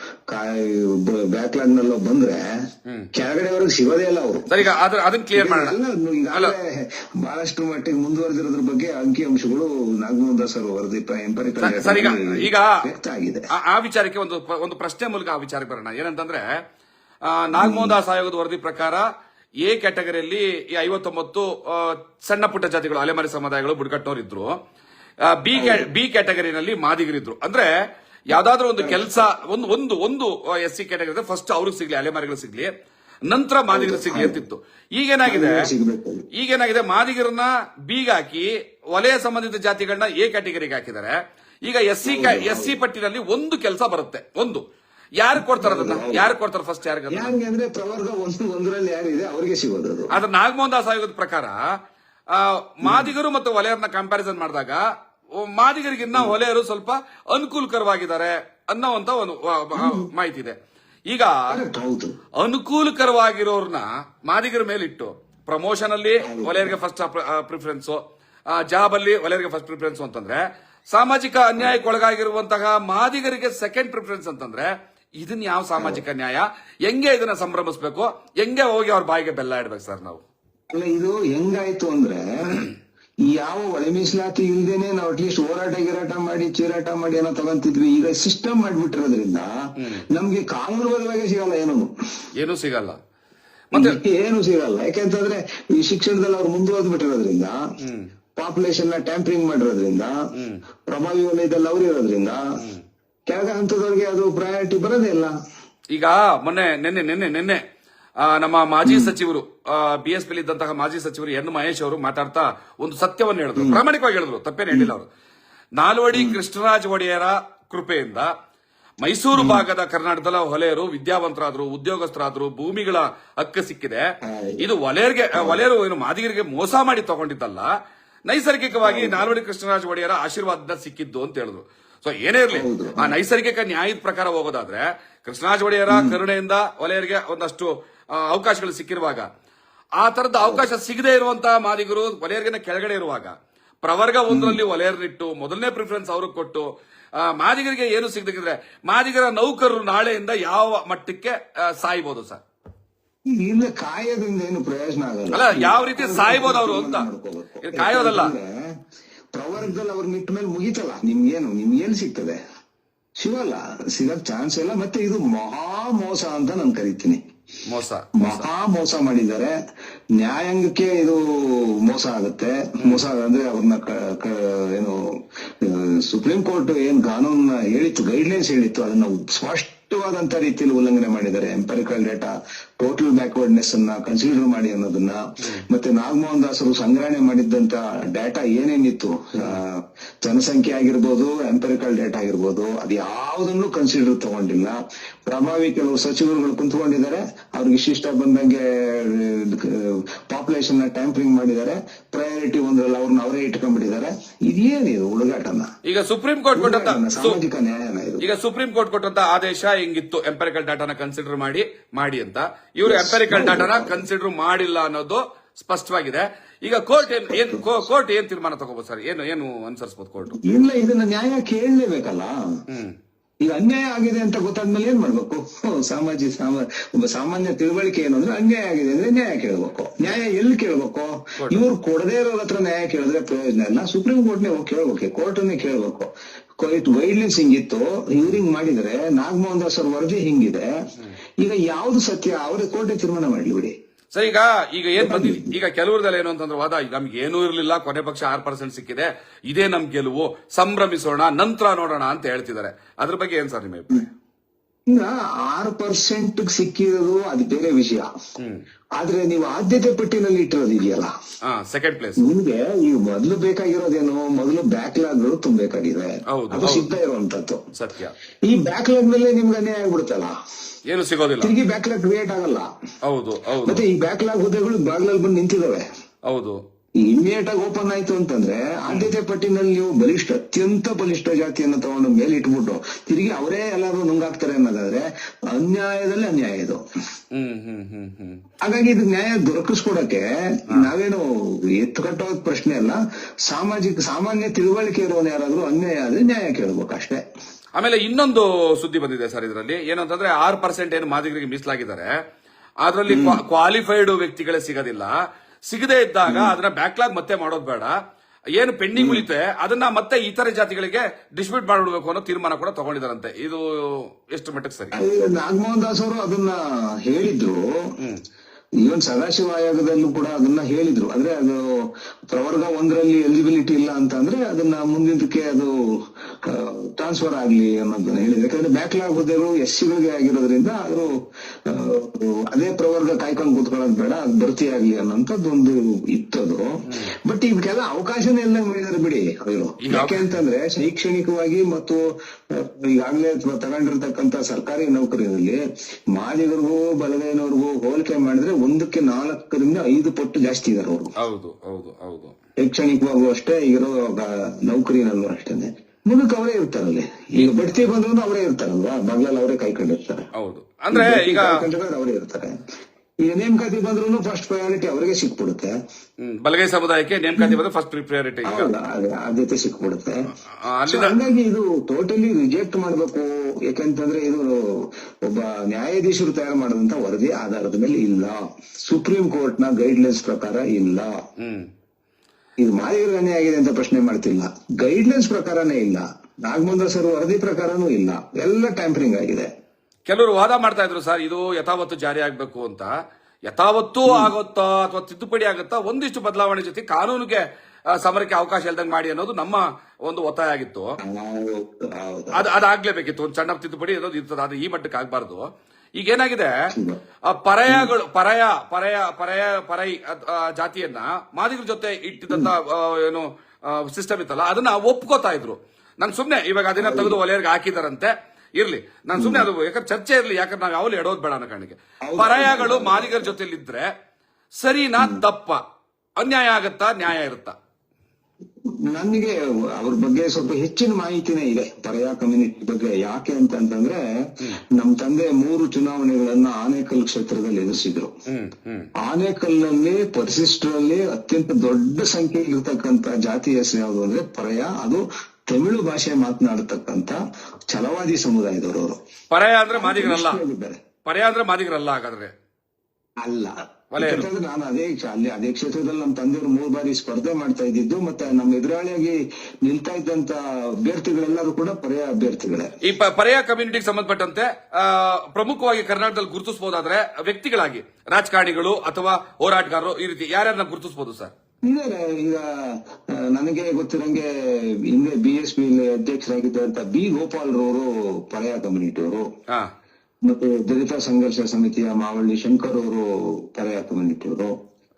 ಬ್ಯಾಕ್ಲಾಗ್ ನಲ್ಲೋ ಬಂದ್ರೆ ಕೆಳಗಡೆವರೆಗೆ ಸಿಗೋದೇ ಇಲ್ಲ ಅವರು. ಸರ್ ಬಹಳಷ್ಟು ಮಟ್ಟಿಗೆ ಮುಂದುವರೆದಿರೋದ್ರ ಬಗ್ಗೆ ಅಂಕಿ ಅಂಶಗಳು ನಾಗಮೋಹನ್ ದಾಸ್ ಅವರು ವರದಿ ಸರ್ ಈಗ ಆಗಿದೆ. ಆ- ವಿಚಾರಕ್ಕೆ ಒಂದು ಒಂದು ಪ್ರಶ್ನೆ ಮೂಲಕ ಆ ವಿಚಾರಕ್ಕೆ ಬರೋಣ. ಏನಂತಂದ್ರೆ ನಾಗಮೋಹನ್ ದಾಸ್ ಆಯೋಗದ ವರದಿ ಪ್ರಕಾರ ಎ ಕ್ಯಾಟಗರಿಯಲ್ಲಿ ಈ ಐವತ್ತೊಂಬತ್ತು ಸಣ್ಣ ಪುಟ್ಟ ಜಾತಿಗಳು ಅಲೆಮಾರಿ ಸಮುದಾಯಗಳು ಬುಡಕಟ್ಟೋರು ಇದ್ರು ಬಿ ಬಿ ಕ್ಯಾಟಗರಿನಲ್ಲಿ ಮಾದಿಗರಿದ್ರು. ಅಂದ್ರೆ ಯಾವ್ದಾದ್ರು ಒಂದು ಕೆಲಸ ಒಂದು ಒಂದು ಒಂದು ಎಸ್ ಸಿ ಕ್ಯಾಟಗರಿ ಫಸ್ಟ್ ಅವ್ರಿಗೆ ಸಿಗ್ಲಿ ಅಲೆಮಾರಿಗಳು ಸಿಗ್ಲಿ ನಂತರ ಮಾದಿಗರು ಸಿಗ್ಲಿ ಅಂತಿತ್ತು. ಈಗೇನಾಗಿದೆ? ಈಗೇನಾಗಿದೆ? ಮಾದಿಗರನ್ನ ಬೀಗ ಹಾಕಿ ವಲಯ ಸಂಬಂಧಿತ ಜಾತಿಗಳನ್ನ ಎ ಕ್ಯಾಟಗರಿಗೆ ಹಾಕಿದ್ದಾರೆ. ಈಗ ಎಸ್ ಸಿ ಎಸ್ ಸಿ ಪಟ್ಟಿನಲ್ಲಿ ಒಂದು ಕೆಲಸ ಬರುತ್ತೆ ಒಂದು. ಯಾರು ಕೊಡ್ತಾರ ಅದನ್ನ? ಯಾರು ಕೊಡ್ತಾರ ಫಸ್ಟ್ ಯಾರಿಗೆ? ಅಂದ್ರೆ ಪ್ರವರ್ಗ ಒಂದು ಒಂದರಲ್ಲಿ ಯಾರಿದೆ ಅವರಿಗೆ ಸಿಗೋದು ಅದು ಆದ್ರೆ ನಾಗಮೋಹನ್ ದಾಸ್ ಆಯೋಗದ ಪ್ರಕಾರ ಮಾದಿಗರು ಮತ್ತು ಒಲೆಯರ್ನ ಕಂಪ್ಯಾರಿಸನ್ ಮಾಡಿದಾಗ ಮಾದಿಗರಿಗಿನ್ನ ಹೊಲೆಯರು ಸ್ವಲ್ಪ ಅನುಕೂಲಕರವಾಗಿದ್ದಾರೆ ಅನ್ನೋವಂತ ಒಂದು ಆ, ಆ, ಮಾಹಿತಿ ಇದೆ. ಈಗ ಅನುಕೂಲಕರವಾಗಿರೋರ್ನ ಮಾದಿಗರ ಮೇಲಿಟ್ಟು ಪ್ರಮೋಷನ್ ಅಲ್ಲಿ ವಲಯರಿಗೆ ಫಸ್ಟ್ ಪ್ರಿಫರೆನ್ಸ್ ಜಾಬ್ ಅಲ್ಲಿ ವಲಯರಿಗೆ ಫಸ್ಟ್ ಪ್ರಿಫರೆನ್ಸ್ ಅಂತಂದ್ರೆ ಸಾಮಾಜಿಕ ಅನ್ಯಾಯಕ್ಕೆ ಒಳಗಾಗಿರುವಂತಹ ಮಾದಿಗರಿಗೆ ಸೆಕೆಂಡ್ ಪ್ರಿಫರೆನ್ಸ್ ಅಂತಂದ್ರೆ ಇದನ್ನ ಯಾವ ಸಾಮಾಜಿಕ ನ್ಯಾಯ? ಹೆಂಗೆ ಇದನ್ನ ಸಂಭ್ರಮಿಸ್ಬೇಕು? ಹೆಂಗೆ ಹೋಗಿ ಅವ್ರ ಬಾಯಿಗೆ ಬೆಲ್ಲ ಇಡ್ಬೇಕು ಸರ್ ನಾವು? ಅಲ್ಲ ಇದು ಹೆಂಗಾಯ್ತು ಅಂದ್ರೆ ಯಾವ ಒಳ ಮೀಸಲಾತಿ ಇಲ್ದೇನೆ ನಾವು ಅಟ್ಲೀಸ್ಟ್ ಹೋರಾಟ ಗಿರಾಟ ಮಾಡಿ ಚೀರಾಟ ಮಾಡಿ ಏನೋ ತಗೊಂತಿದ್ವಿ. ಈಗ ಸಿಸ್ಟಮ್ ಮಾಡ್ಬಿಟ್ಟಿರೋದ್ರಿಂದ ನಮ್ಗೆ ಕಾನೂನುಬದ್ಧವಾಗಿ ಸಿಗಲ್ಲ ಏನೂ. ಏನೂ ಸಿಗಲ್ಲ. ಮತ್ತೆ ಏನು ಸಿಗಲ್ಲ. ಯಾಕೆಂತಂದ್ರೆ ಈ ಶಿಕ್ಷಣದಲ್ಲಿ ಅವ್ರು ಮುಂದುವರೆದ್ಬಿಟ್ಟಿರೋದ್ರಿಂದ ಪಾಪ್ಯುಲೇಷನ್ನ ಟ್ಯಾಂಪರಿಂಗ್ ಮಾಡಿರೋದ್ರಿಂದ ಪ್ರಭಾವಿ ವಲಯದಲ್ಲಿ ಅವ್ರು ಇರೋದ್ರಿಂದ ಕೆಳಗ ಹಂತದವ್ರಿಗೆ ಅದು ಪ್ರಯಾರಿಟಿ ಬರೋದೇ ಇಲ್ಲ. ಈಗ ಮೊನ್ನೆ ನಿನ್ನೆ ನಿನ್ನೆ ನಿನ್ನೆ ನಮ್ಮ ಮಾಜಿ ಸಚಿವರು ಬಿ ಎಸ್ ಪಿ ಇದ್ದಂತಹ ಮಾಜಿ ಸಚಿವರು ಎನ್ ಮಹೇಶ್ ಅವರು ಮಾತಾಡ್ತಾ ಒಂದು ಸತ್ಯವನ್ನು ಹೇಳಿದ್ರು. ಪ್ರಾಮಾಣಿಕವಾಗಿ ಹೇಳಿದ್ರು ತಪ್ಪೇನು ಹೇಳಿಲ್ಲ ಅವರು. ನಾಲ್ವಡಿ ಕೃಷ್ಣರಾಜ ಒಡೆಯರ ಕೃಪೆಯಿಂದ ಮೈಸೂರು ಭಾಗದ ಕರ್ನಾಟಕದ ಹೊಲೆಯರು ವಿದ್ಯಾವಂತರಾದ್ರು ಉದ್ಯೋಗಸ್ಥರಾದ್ರು ಭೂಮಿಗಳ ಹಕ್ಕು ಸಿಕ್ಕಿದೆ. ಇದು ವಲಯರಿಗೆ ವಲಯರು ಏನು ಮಾದಿಗರಿಗೆ ಮೋಸ ಮಾಡಿ ತಗೊಂಡಿದ್ದಲ್ಲ ನೈಸರ್ಗಿಕವಾಗಿ ನಾಲ್ವಡಿ ಕೃಷ್ಣರಾಜ ಒಡೆಯರ ಆಶೀರ್ವಾದದ ಸಿಕ್ಕಿದ್ದು ಅಂತ ಹೇಳಿದ್ರು. ಸೊ ಏನೇ ಇರಲಿ ಆ ನೈಸರ್ಗಿಕ ನ್ಯಾಯದ ಪ್ರಕಾರ ಹೋಗೋದಾದ್ರೆ ಕೃಷ್ಣರಾಜ ಒಡೆಯರ ಕರುಣೆಯಿಂದ ಒಲೆಯರಿಗೆ ಒಂದಷ್ಟು ಅವಕಾಶಗಳು ಸಿಕ್ಕಿರುವಾಗ ಆ ತರದ ಅವಕಾಶ ಸಿಗದೆ ಇರುವಂತಹ ಮಾದಿಗರು ಒಲೆಯರ್ಗಿನ ಕೆಳಗಡೆ ಇರುವಾಗ ಪ್ರವರ್ಗ ಒಂದರಲ್ಲಿ ಒಲೆಯರ್ನಿಟ್ಟು ಮೊದಲನೇ ಪ್ರಿಫರೆನ್ಸ್ ಅವ್ರಿಗೆ ಕೊಟ್ಟು ಮಾದಿಗರಿಗೆ ಏನು ಸಿಗದಿದ್ರೆ ಮಾದಿಗರ ನೌಕರರು ನಾಳೆಯಿಂದ ಯಾವ ಮಟ್ಟಕ್ಕೆ ಸಾಯ್ಬೋದು ಸರ್? ಕಾಯೋದ್ರಿಂದ ಏನು ಪ್ರಯೋಜನ ಆಗಲ್ಲ. ಅಲ್ಲ, ಯಾವ ರೀತಿ ಸಾಯ್ಬೋದು ಅವರು ಅಂತ. ಕಾಯೋದಲ್ಲ. ಪ್ರವರ್ಗದಲ್ಲಿ ಅವ್ರ ನಿಟ್ಟ ಮೇಲೆ ಮುಗಿತಲ್ಲ ನಿಮ್ಗೇನು ನಿಮ್ಗೇನ್ ಸಿಗ್ತದೆ? ಸಿಗಲ್ಲ ಸಿಗಕ್ ಚಾನ್ಸ್ ಇಲ್ಲ ಮತ್ತೆ ಇದು ಮಹಾ ಮೋಸ ಅಂತ ನಾನು ಕರಿತೀನಿ. ಮೋಸ ಮಹಾ ಮೋಸ ಮಾಡಿದ್ದಾರೆ. ನ್ಯಾಯಾಂಗಕ್ಕೆ ಇದು ಮೋಸ ಆಗುತ್ತೆ. ಮೋಸ ಅಂದ್ರೆ ಅವ್ರನ್ನ ಏನು ಸುಪ್ರೀಂ ಕೋರ್ಟ್ ಏನ್ ಕಾನೂನ ಹೇಳಿತ್ತು ಗೈಡ್ಲೈನ್ಸ್ ಹೇಳಿತ್ತು ಅದನ್ನ ಸ್ಪಷ್ಟವಾದಂತ ರೀತಿಯಲ್ಲಿ ಉಲ್ಲಂಘನೆ ಮಾಡಿದ್ದಾರೆ. ಎಂಪರಿಕಲ್ ಡೇಟಾ ಟೋಟಲ್ ಬ್ಯಾಕ್ವರ್ಡ್ನೆಸ್ ಅನ್ನ ಕನ್ಸಿಡರ್ ಮಾಡಿ ಅನ್ನೋದನ್ನ. ಮತ್ತೆ ನಾಗಮೋಹನ್ ದಾಸರು ಸಂಗ್ರಹಣೆ ಮಾಡಿದ್ದಂತ ಡೇಟಾ ಏನೇನಿತ್ತು? ಜನಸಂಖ್ಯೆ ಆಗಿರ್ಬೋದು ಎಂಪೆರಿಕಲ್ ಡೇಟಾ ಆಗಿರ್ಬೋದು ಅದು ಯಾವುದನ್ನು ಕನ್ಸಿಡರ್ ತಗೊಂಡಿಲ್ಲ. ಪ್ರಭಾವಿ ಕೆಲವು ಸಚಿವರುಗಳು ಕುಂತ್ಕೊಂಡಿದ್ದಾರೆ. ಅವ್ರಿಗೆ ಇಷ್ಟ ಬಂದಂಗೆ ಪಾಪ್ಯುಲೇಷನ್ನ ಟ್ಯಾಂಪರಿಂಗ್ ಮಾಡಿದ್ದಾರೆ. ಪ್ರಯಾರಿಟಿ ಒಂದ್ರಲ್ಲಿ ಅವ್ರನ್ನ ಅವರೇ ಇಟ್ಕೊಂಡ್ಬಿಟ್ಟಿದ್ದಾರೆ. ಇದೇನಿದು ಹುಡುಗಾಟನ? ಈಗ ಸುಪ್ರೀಂ ಕೋರ್ಟ್ ಕೊಟ್ಟಂತ ಸಾಮಾಜಿಕ ನ್ಯಾಯನ ಇದು. ಈಗ ಸುಪ್ರೀಂ ಕೋರ್ಟ್ ಕೊಟ್ಟಂತ ಆದೇಶ ಹೆಂಗಿತ್ತು? ಎಂಪರಿಕಲ್ ಡಾಟಾನ ಕನ್ಸಿಡರ್ ಮಾಡಿ ಮಾಡಿ ಅಂತ. ಇವರು ಎಂಪರಿಕಲ್ ಡಾಟಾನ ಕನ್ಸಿಡರ್ ಮಾಡಿಲ್ಲ ಅನ್ನೋದು ಸ್ಪಷ್ಟವಾಗಿದೆ. ಈಗ ಕೋರ್ಟ್ ಏನ್ ಏನ್ ಕೋರ್ಟ್ ಏನ್ ತೀರ್ಮಾನ ತಗೋಬಹುದು ಸರ್? ಏನು ಏನು ಅನುಸರಿಸಬಹುದು ಕೋರ್ಟ್ ಇಲ್ಲ ಇದನ್ನ ನ್ಯಾಯ ಕೇಳಲೇಬೇಕಲ್ಲ ಈಗ ಅನ್ಯಾಯ ಆಗಿದೆ ಅಂತ ಗೊತ್ತಾದ್ಮೇಲೆ ಏನ್ ಮಾಡ್ಬೇಕು? ಸಾಮಾಜಿಕ ಸಾಮ- ಒಬ್ಬ ಸಾಮಾನ್ಯ ತಿಳುವಳಿಕೆ ಏನು ಅಂದ್ರೆ ಅನ್ಯಾಯ ಆಗಿದೆ ಅಂದ್ರೆ ನ್ಯಾಯ ಕೇಳ್ಬೇಕು. ನ್ಯಾಯ ಎಲ್ಲಿ ಕೇಳ್ಬೇಕು? ಇವ್ರು ಕೊಡದೇ ಇರೋ ಹತ್ರ ನ್ಯಾಯ ಕೇಳಿದ್ರೆ ಪ್ರಯೋಜನ ಇಲ್ಲ. ಸುಪ್ರೀಂ ಕೋರ್ಟ್ನೇ ಹೋಗಿ ಕೇಳ್ಬೇಕು ಕೋರ್ಟನ್ನೇ ಕೇಳ್ಬೇಕು. ಗೈಡ್ಲೈನ್ಸ್ ಹಿಂಗಿತ್ತು ಇವ್ರಿಂಗ್ ಮಾಡಿದ್ರೆ ನಾಗಮೋಹನ್ ದಾಸ್ ಅವ್ರ ವರದಿ ಹಿಂಗಿದೆ. ಈಗ ಯಾವ್ದು ಸತ್ಯ? ಅವರೇ ಕೋರ್ಟ್ ತೀರ್ಮಾನ ಮಾಡ್ಲಿ ಬಿಡಿ. ಸರ್, ಈಗ ಈಗ ಏನ್ ಬಂದಿದೆ ಈಗ ಕೆಲವ್ರದಲ್ಲ ಏನು ಅಂತಂದ್ರೆ ವಾದ ನಮ್ಗೆ ಏನೂ ಇರಲಿಲ್ಲ, ಕೊನೆ ಪಕ್ಷ ಆರ್ ಪರ್ಸೆಂಟ್ ಸಿಕ್ಕಿದೆ, ಇದೇ ನಮ್ ಗೆಲುವು, ಸಂಭ್ರಮಿಸೋಣ, ನಂತರ ನೋಡೋಣ ಅಂತ ಹೇಳ್ತಿದ್ದಾರೆ. ಅದ್ರ ಬಗ್ಗೆ ಏನ್ ಸರ್ ನಿಮ್ಮ ಅಭಿಪ್ರಾಯ? ಆರು ಪರ್ಸೆಂಟ್ ಸಿಕ್ಕಿರೋದು ಅದು ಬೇರೆ ವಿಷಯ. ಆದ್ರೆ ನೀವು ಆದ್ಯತೆ ಪಟ್ಟಿನಲ್ಲಿ ಇಟ್ಟಿರೋದಿದೆಯಲ್ಲ ಸೆಕೆಂಡ್ ಪ್ಲೇಸ್ ನಿಮ್ಗೆ ಈ ಮೊದಲು ಬೇಕಾಗಿರೋದೇನು ಮೊದಲು ಬ್ಯಾಕ್ಲಾಗ್ಗಳು ತುಂಬಬೇಕಾಗಿದೆ ಹೌದು, ಅದು. ಸಿಗ್ತಾ ಇರುವಂತದ್ದು ಸತ್ಯ. ಈ ಬ್ಯಾಕ್ಲಾಗ್ ಮೇಲೆ ನಿಮ್ಗೆ ಅನ್ಯಾಯ ಆಗ್ಬಿಡುತ್ತಲ್ಲ? ಏನು ಸಿಗೋದಿಲ್ಲ. ತಿರುಗಿ ಬ್ಯಾಕ್ಲಾಗ್ ಕ್ರಿಯೇಟ್ ಆಗಲ್ಲ. ಹೌದು ಹೌದು. ಮತ್ತೆ ಈ ಬ್ಯಾಕ್ಲಾಗ್ ಹುದ್ದೆಗಳು ಬಾಗ್ಲಲ್ಲಿ ಬಂದು ನಿಂತಿದಾವೆ. ಹೌದು. ಇಮಿಡಿಯೇಟ್ ಆಗಿ ಓಪನ್ ಆಯ್ತು ಅಂತಂದ್ರೆ ಆದ್ಯತೆ ಪಟ್ಟಿನಲ್ಲಿ ನೀವು ಬಲಿಷ್ಠ ಅತ್ಯಂತ ಬಲಿಷ್ಠ ಜಾತಿಯನ್ನು ತಗೊಂಡು ಮೇಲೆ ಇಟ್ಬಿಟ್ಟು ತಿರುಗಿ ಅವರೇ ಎಲ್ಲರೂ ನುಂಗಾಕ್ತಾರೆ ಅನ್ನೋದಾದ್ರೆ ಅನ್ಯಾಯದಲ್ಲಿ ಅನ್ಯಾಯ ಇದು. ಹ್ಮ್ ಹ್ಮ್ ಹ್ಮ್ ಹ್ಮ್. ಹಾಗಾಗಿ ಇದು ನ್ಯಾಯ ದೊರಕಿಸ್ಕೊಡಕ್ಕೆ ನಾವೇನು ಎತ್ತು ಕಟ್ಟೋದ್ ಪ್ರಶ್ನೆ ಅಲ್ಲ ಸಾಮಾಜಿಕ ಸಾಮಾನ್ಯ ತಿಳುವಳಿಕೆ ಇರೋನು ಯಾರಾದ್ರೂ ಅನ್ಯಾಯ ಆದ್ರೆ ನ್ಯಾಯ ಕೇಳ್ಬೇಕು ಅಷ್ಟೇ. ಆಮೇಲೆ ಇನ್ನೊಂದು ಸುದ್ದಿ ಬಂದಿದೆ ಸರ್ ಇದರಲ್ಲಿ. ಏನಂತಂದ್ರೆ ಆರ್ ಪರ್ಸೆಂಟ್ ಏನು ಮಾದಿಗರಿಗೆ ಮೀಸಲಾಗಿದ್ದಾರೆ. ಅದರಲ್ಲಿ ಕ್ವಾಲಿಫೈಡ್ ವ್ಯಕ್ತಿಗಳೇ ಸಿಗೋದಿಲ್ಲ. ಸಿಗದೇ ಇದ್ದಾಗ ಅದನ್ನ ಬ್ಯಾಕ್ಲಾಗ್ ಮತ್ತೆ ಮಾಡೋದು ಬೇಡ. ಏನು ಪೆಂಡಿಂಗ್ ಉಳಿತೆ ಅದನ್ನ ಮತ್ತೆ ಇತರೆ ಜಾತಿಗಳಿಗೆ ಡಿಸ್ಟ್ರಿಬ್ಯೂಟ್ ಮಾಡಿಬಿಡ್ಬೇಕು ಅನ್ನೋ ತೀರ್ಮಾನ ಕೂಡ ತಗೊಂಡಿದಾರಂತೆ. ಇದು ಎಷ್ಟು ಮಟ್ಟಕ್ಕೆ ಸರಿ? ನಾಗಮೋಹನ್ ದಾಸ್ ಅವರು ಅದನ್ನ ಹೇಳಿದ್ರು. ಈವನ್ ಸದಾಶಿವ ಆಯೋಗದಲ್ಲೂ ಕೂಡ ಅದನ್ನ ಹೇಳಿದ್ರು. ಅಂದ್ರೆ ಅದು ಪ್ರವರ್ಗ ಒಂದರಲ್ಲಿ ಎಲಿಜಿಬಿಲಿಟಿ ಇಲ್ಲ ಅಂತ ಅಂದ್ರೆ ಅದನ್ನ ಮುಂದಿನದಕ್ಕೆ ಅದು ಟ್ರಾನ್ಸ್ಫರ್ ಆಗ್ಲಿ ಅನ್ನೋದನ್ನ ಹೇಳಿದ್ರು. ಯಾಕಂದ್ರೆ ಬ್ಯಾಕ್ಲಾಗ್ ಹುದ್ದೆಗಳು ಎಸ್ ಸಿಗಳಿಗೆ ಆಗಿರೋದ್ರಿಂದ ಅದು ಅದೇ ಪ್ರವರ್ಗ ಕಾಯ್ಕೊಂಡು ಕೂತ್ಕೊಳ್ಳೋದು ಬೇಡ ಅದು ಭರ್ತಿ ಆಗ್ಲಿ ಅನ್ನೋಂಥದ್ದು ಒಂದು ಇತ್ತದು ಬಟ್ ಇವಕ್ಕೆಲ್ಲ ಅವಕಾಶನೇ ಎಲ್ಲ ಮಾಡಿದಾರೆ ಬಿಡಿ ಅವರು. ಯಾಕೆ ಅಂತಂದ್ರೆ ಶೈಕ್ಷಣಿಕವಾಗಿ ಮತ್ತು ಈಗಾಗಲೇ ತಗೊಂಡಿರ್ತಕ್ಕಂತ ಸರ್ಕಾರಿ ನೌಕರಿಯಲ್ಲಿ ಮಾದಿಗರಿಗೂ ಬಲಗೈನವ್ರಿಗೂ ಹೋಲಿಕೆ ಮಾಡಿದ್ರೆ ಒಂದಕ್ಕೆ ನಾಲ್ಕರಿಂದ ಐದು ಪಟ್ಟು ಜಾಸ್ತಿ ಇದಾರೆ ಅವರು. ಹೌದು ಹೌದು ಹೌದು. ಶೈಕ್ಷಣಿಕವಾಗೂ ಅಷ್ಟೇ ಇರೋ ನೌಕರಿನಲ್ಲೂ ಅಷ್ಟೇ ಮುಂದಕ್ ಅವರೇ ಇರ್ತಾರಲ್ಲಿ. ಈಗ ಬಡ್ತಿ ಬಂದ್ರು ಅವರೇ ಇರ್ತಾರಲ್ವಾ? ಬಗ್ಲಲ್ಲಿ ಅವರೇ ಕೈಕೊಂಡಿರ್ತಾರೆ ಹೌದು. ಅಂದ್ರೆ ಈಗ ಅವರೇ ಇರ್ತಾರೆ. ಈಗ ನೇಮಕಾತಿ ಬಂದ್ರು ಫಸ್ಟ್ ಪ್ರಯಾರಿಟಿ ಅವರಿಗೆ ಸಿಕ್ಬಿಡುತ್ತೆ. ಬಲಗೈ ಸಮುದಾಯಕ್ಕೆ ನೇಮಕಾತಿ ಬಂದ್ರೆ ಫಸ್ಟ್ ಪ್ರಿಯಾರಿಟಿ ಆದ್ಯತೆ ಸಿಕ್ಬಿಡುತ್ತೆ. ಹಂಗಾಗಿ ಇದು ಟೋಟಲಿ ರಿಜೆಕ್ಟ್ ಮಾಡ್ಬೇಕು ಯಾಕಂತಂದ್ರೆ ಇದು ಒಬ್ಬ ನ್ಯಾಯಾಧೀಶರು ತಯಾರು ಮಾಡಿದಂತ ವರದಿ ಆಧಾರದ ಮೇಲೆ ಇಲ್ಲ. ಸುಪ್ರೀಂ ಕೋರ್ಟ್ನ ಗೈಡ್ಲೈನ್ಸ್ ಪ್ರಕಾರ ಇಲ್ಲ. ಇದು ಮಾದಿಗರಿಗೆ ಅನ್ಯಾಯ ಆಗಿದೆ ಅಂತ ಪ್ರಶ್ನೆ ಮಾಡ್ತಿಲ್ಲ. ಗೈಡ್ಲೈನ್ಸ್ ಪ್ರಕಾರನೇ ಇಲ್ಲ. ನಾಗಮಂದ್ರ ಸರ್ ವರದಿ ಪ್ರಕಾರನೂ ಇಲ್ಲ. ಎಲ್ಲ ಟ್ಯಾಂಪರಿಂಗ್ ಆಗಿದೆ. ಕೆಲವರು ವಾದ ಮಾಡ್ತಾ ಇದ್ರು ಸರ್ ಇದು ಯಥಾವತ್ತು ಜಾರಿ ಆಗ್ಬೇಕು ಅಂತ. ಯಥಾವತ್ತು ಆಗುತ್ತಾ ಅಥವಾ ತಿದ್ದುಪಡಿ ಆಗುತ್ತಾ ಒಂದಿಷ್ಟು ಬದಲಾವಣೆ ಜೊತೆ ಕಾನೂನಿಗೆ ಸಮರಕ್ಕೆ ಅವಕಾಶ ಇಲ್ದಂಗೆ ಮಾಡಿ ಅನ್ನೋದು ನಮ್ಮ ಒಂದು ಒತ್ತಾಯ ಆಗಿತ್ತು. ಅದು ಅದಾಗ್ಲೇಬೇಕಿತ್ತು. ಒಂದು ಸಣ್ಣ ತಿದ್ದುಪಡಿ ಅನ್ನೋದು ಇರ್ತದೆ. ಅದು ಈ ಮಟ್ಟಕ್ಕೆ ಆಗ್ಬಾರ್ದು. ಈಗ ಏನಾಗಿದೆ? ಆ ಪರಯಗಳು ಪರಯ ಪರಯ ಪರಯ ಪರೈ ಜಾತಿಯನ್ನ ಮಾದಿಗರ ಜೊತೆ ಇಟ್ಟಿದಂತ ಏನು ಸಿಸ್ಟಮ್ ಇತ್ತಲ್ಲ ಅದನ್ನ ಒಪ್ಕೋತಾ ಇದ್ರು. ನಾನು ಸುಮ್ನೆ ಇವಾಗ ಅದನ್ನ ತೆಗೆದು ಒಲೆಯರ್ಗೆ ಹಾಕಿದಾರಂತೆ. ಇರ್ಲಿ. ನಾನು ಸುಮ್ನೆ ಅದು ಯಾಕಂದ್ರೆ ಚರ್ಚೆ ಇರ್ಲಿ. ಯಾಕಂದ್ರೆ ನಾವ್ ಯಾವಲ್ಲಿ ಎಡೋದ್ ಬೇಡ ಅನ್ನೋ ಕಾರಣಕ್ಕೆ. ಪರಯಗಳು ಮಾದಿಗರ ಜೊತೆಲಿದ್ರೆ ಸರಿನಾ ತಪ್ಪ? ಅನ್ಯಾಯ ಆಗತ್ತಾ? ನ್ಯಾಯ ಇರುತ್ತಾ? ನನಗೆ ಅವ್ರ ಬಗ್ಗೆ ಸ್ವಲ್ಪ ಹೆಚ್ಚಿನ ಮಾಹಿತಿನೇ ಇದೆ. ಪರಯಾ ಕಮ್ಯುನಿಟಿ ಬಗ್ಗೆ ಯಾಕೆ ಅಂತಂತಂದ್ರೆ ನಮ್ ತಂದೆ ಮೂರು ಚುನಾವಣೆಗಳನ್ನ ಆನೇಕಲ್ ಕ್ಷೇತ್ರದಲ್ಲಿ ಎದುರಿಸಿದ್ರು. ಆನೇಕಲ್ನಲ್ಲಿ ಪರಿಶಿಷ್ಟರಲ್ಲಿ ಅತ್ಯಂತ ದೊಡ್ಡ ಸಂಖ್ಯೆ ಇರತಕ್ಕಂತ ಜಾತಿ ಹೆಸರು ಯಾವುದು ಅಂದ್ರೆ ಪರಯ. ಅದು ತಮಿಳು ಭಾಷೆ ಮಾತನಾಡತಕ್ಕಂತ ಛಲವಾದಿ ಸಮುದಾಯದವರು ಅವರು ಅಂದ್ರೆ ಮಾದಿಗರಲ್ಲ. ಪರ್ಯಾಯ ಅಂದ್ರೆ ಮಾದಿಗರಲ್ಲ ಹಾಗಾದ್ರೆ. ಅಲ್ಲ. ಯಾಕಂದ್ರೆ ನಾನು ಅದೇ ಅಲ್ಲಿ ಅದೇ ಕ್ಷೇತ್ರದಲ್ಲಿ ನಮ್ಮ ತಂದೆಯವರು ಮೂರು ಬಾರಿ ಸ್ಪರ್ಧೆ ಮಾಡ್ತಾ ಇದ್ದಿದ್ದು ಮತ್ತೆ ನಮ್ಮ ಎದುರಾಳಿಯಾಗಿ ನಿಲ್ತಾ ಇದ್ದಂತ ಅಭ್ಯರ್ಥಿಗಳೆಲ್ಲರೂ ಕೂಡ ಪರ್ಯಾಯ ಅಭ್ಯರ್ಥಿಗಳೇ. ಈ ಪರ್ಯಾಯ ಕಮ್ಯುನಿಟಿಗೆ ಸಂಬಂಧಪಟ್ಟಂತೆ ಪ್ರಮುಖವಾಗಿ ಕರ್ನಾಟಕದಲ್ಲಿ ಗುರುತಿಸಬಹುದಾದ್ರೆ ವ್ಯಕ್ತಿಗಳಾಗಿ ರಾಜಕಾರಣಿಗಳು ಅಥವಾ ಹೋರಾಟಗಾರರು ಈ ರೀತಿ ಯಾರ್ಯಾರನ್ನ ಗುರುತಿಸಬಹುದು ಸರ್? ಇದಾರೆ ಈಗ ನನಗೆ ಗೊತ್ತಿರಂಗೆ ಹಿಂದೆ ಬಿ ಎಸ್ ಪಿ ಅಧ್ಯಕ್ಷರಾಗಿದ್ದಂತ ಬಿ ಗೋಪಾಲ್ ರವರು ಪರ್ಯಾಯ ಕಮ್ಯುನಿಟಿ ಅವರು ಮತ್ತೆ ದಲಿತ ಸಂಘರ್ಷ ಸಮಿತಿಯ ಮಾವಳ್ಳಿ ಶಂಕರ್ ಅವರು ಪರ್ಯಾಯ ಕಮ್ಯುನಿಟಿ ಅವರು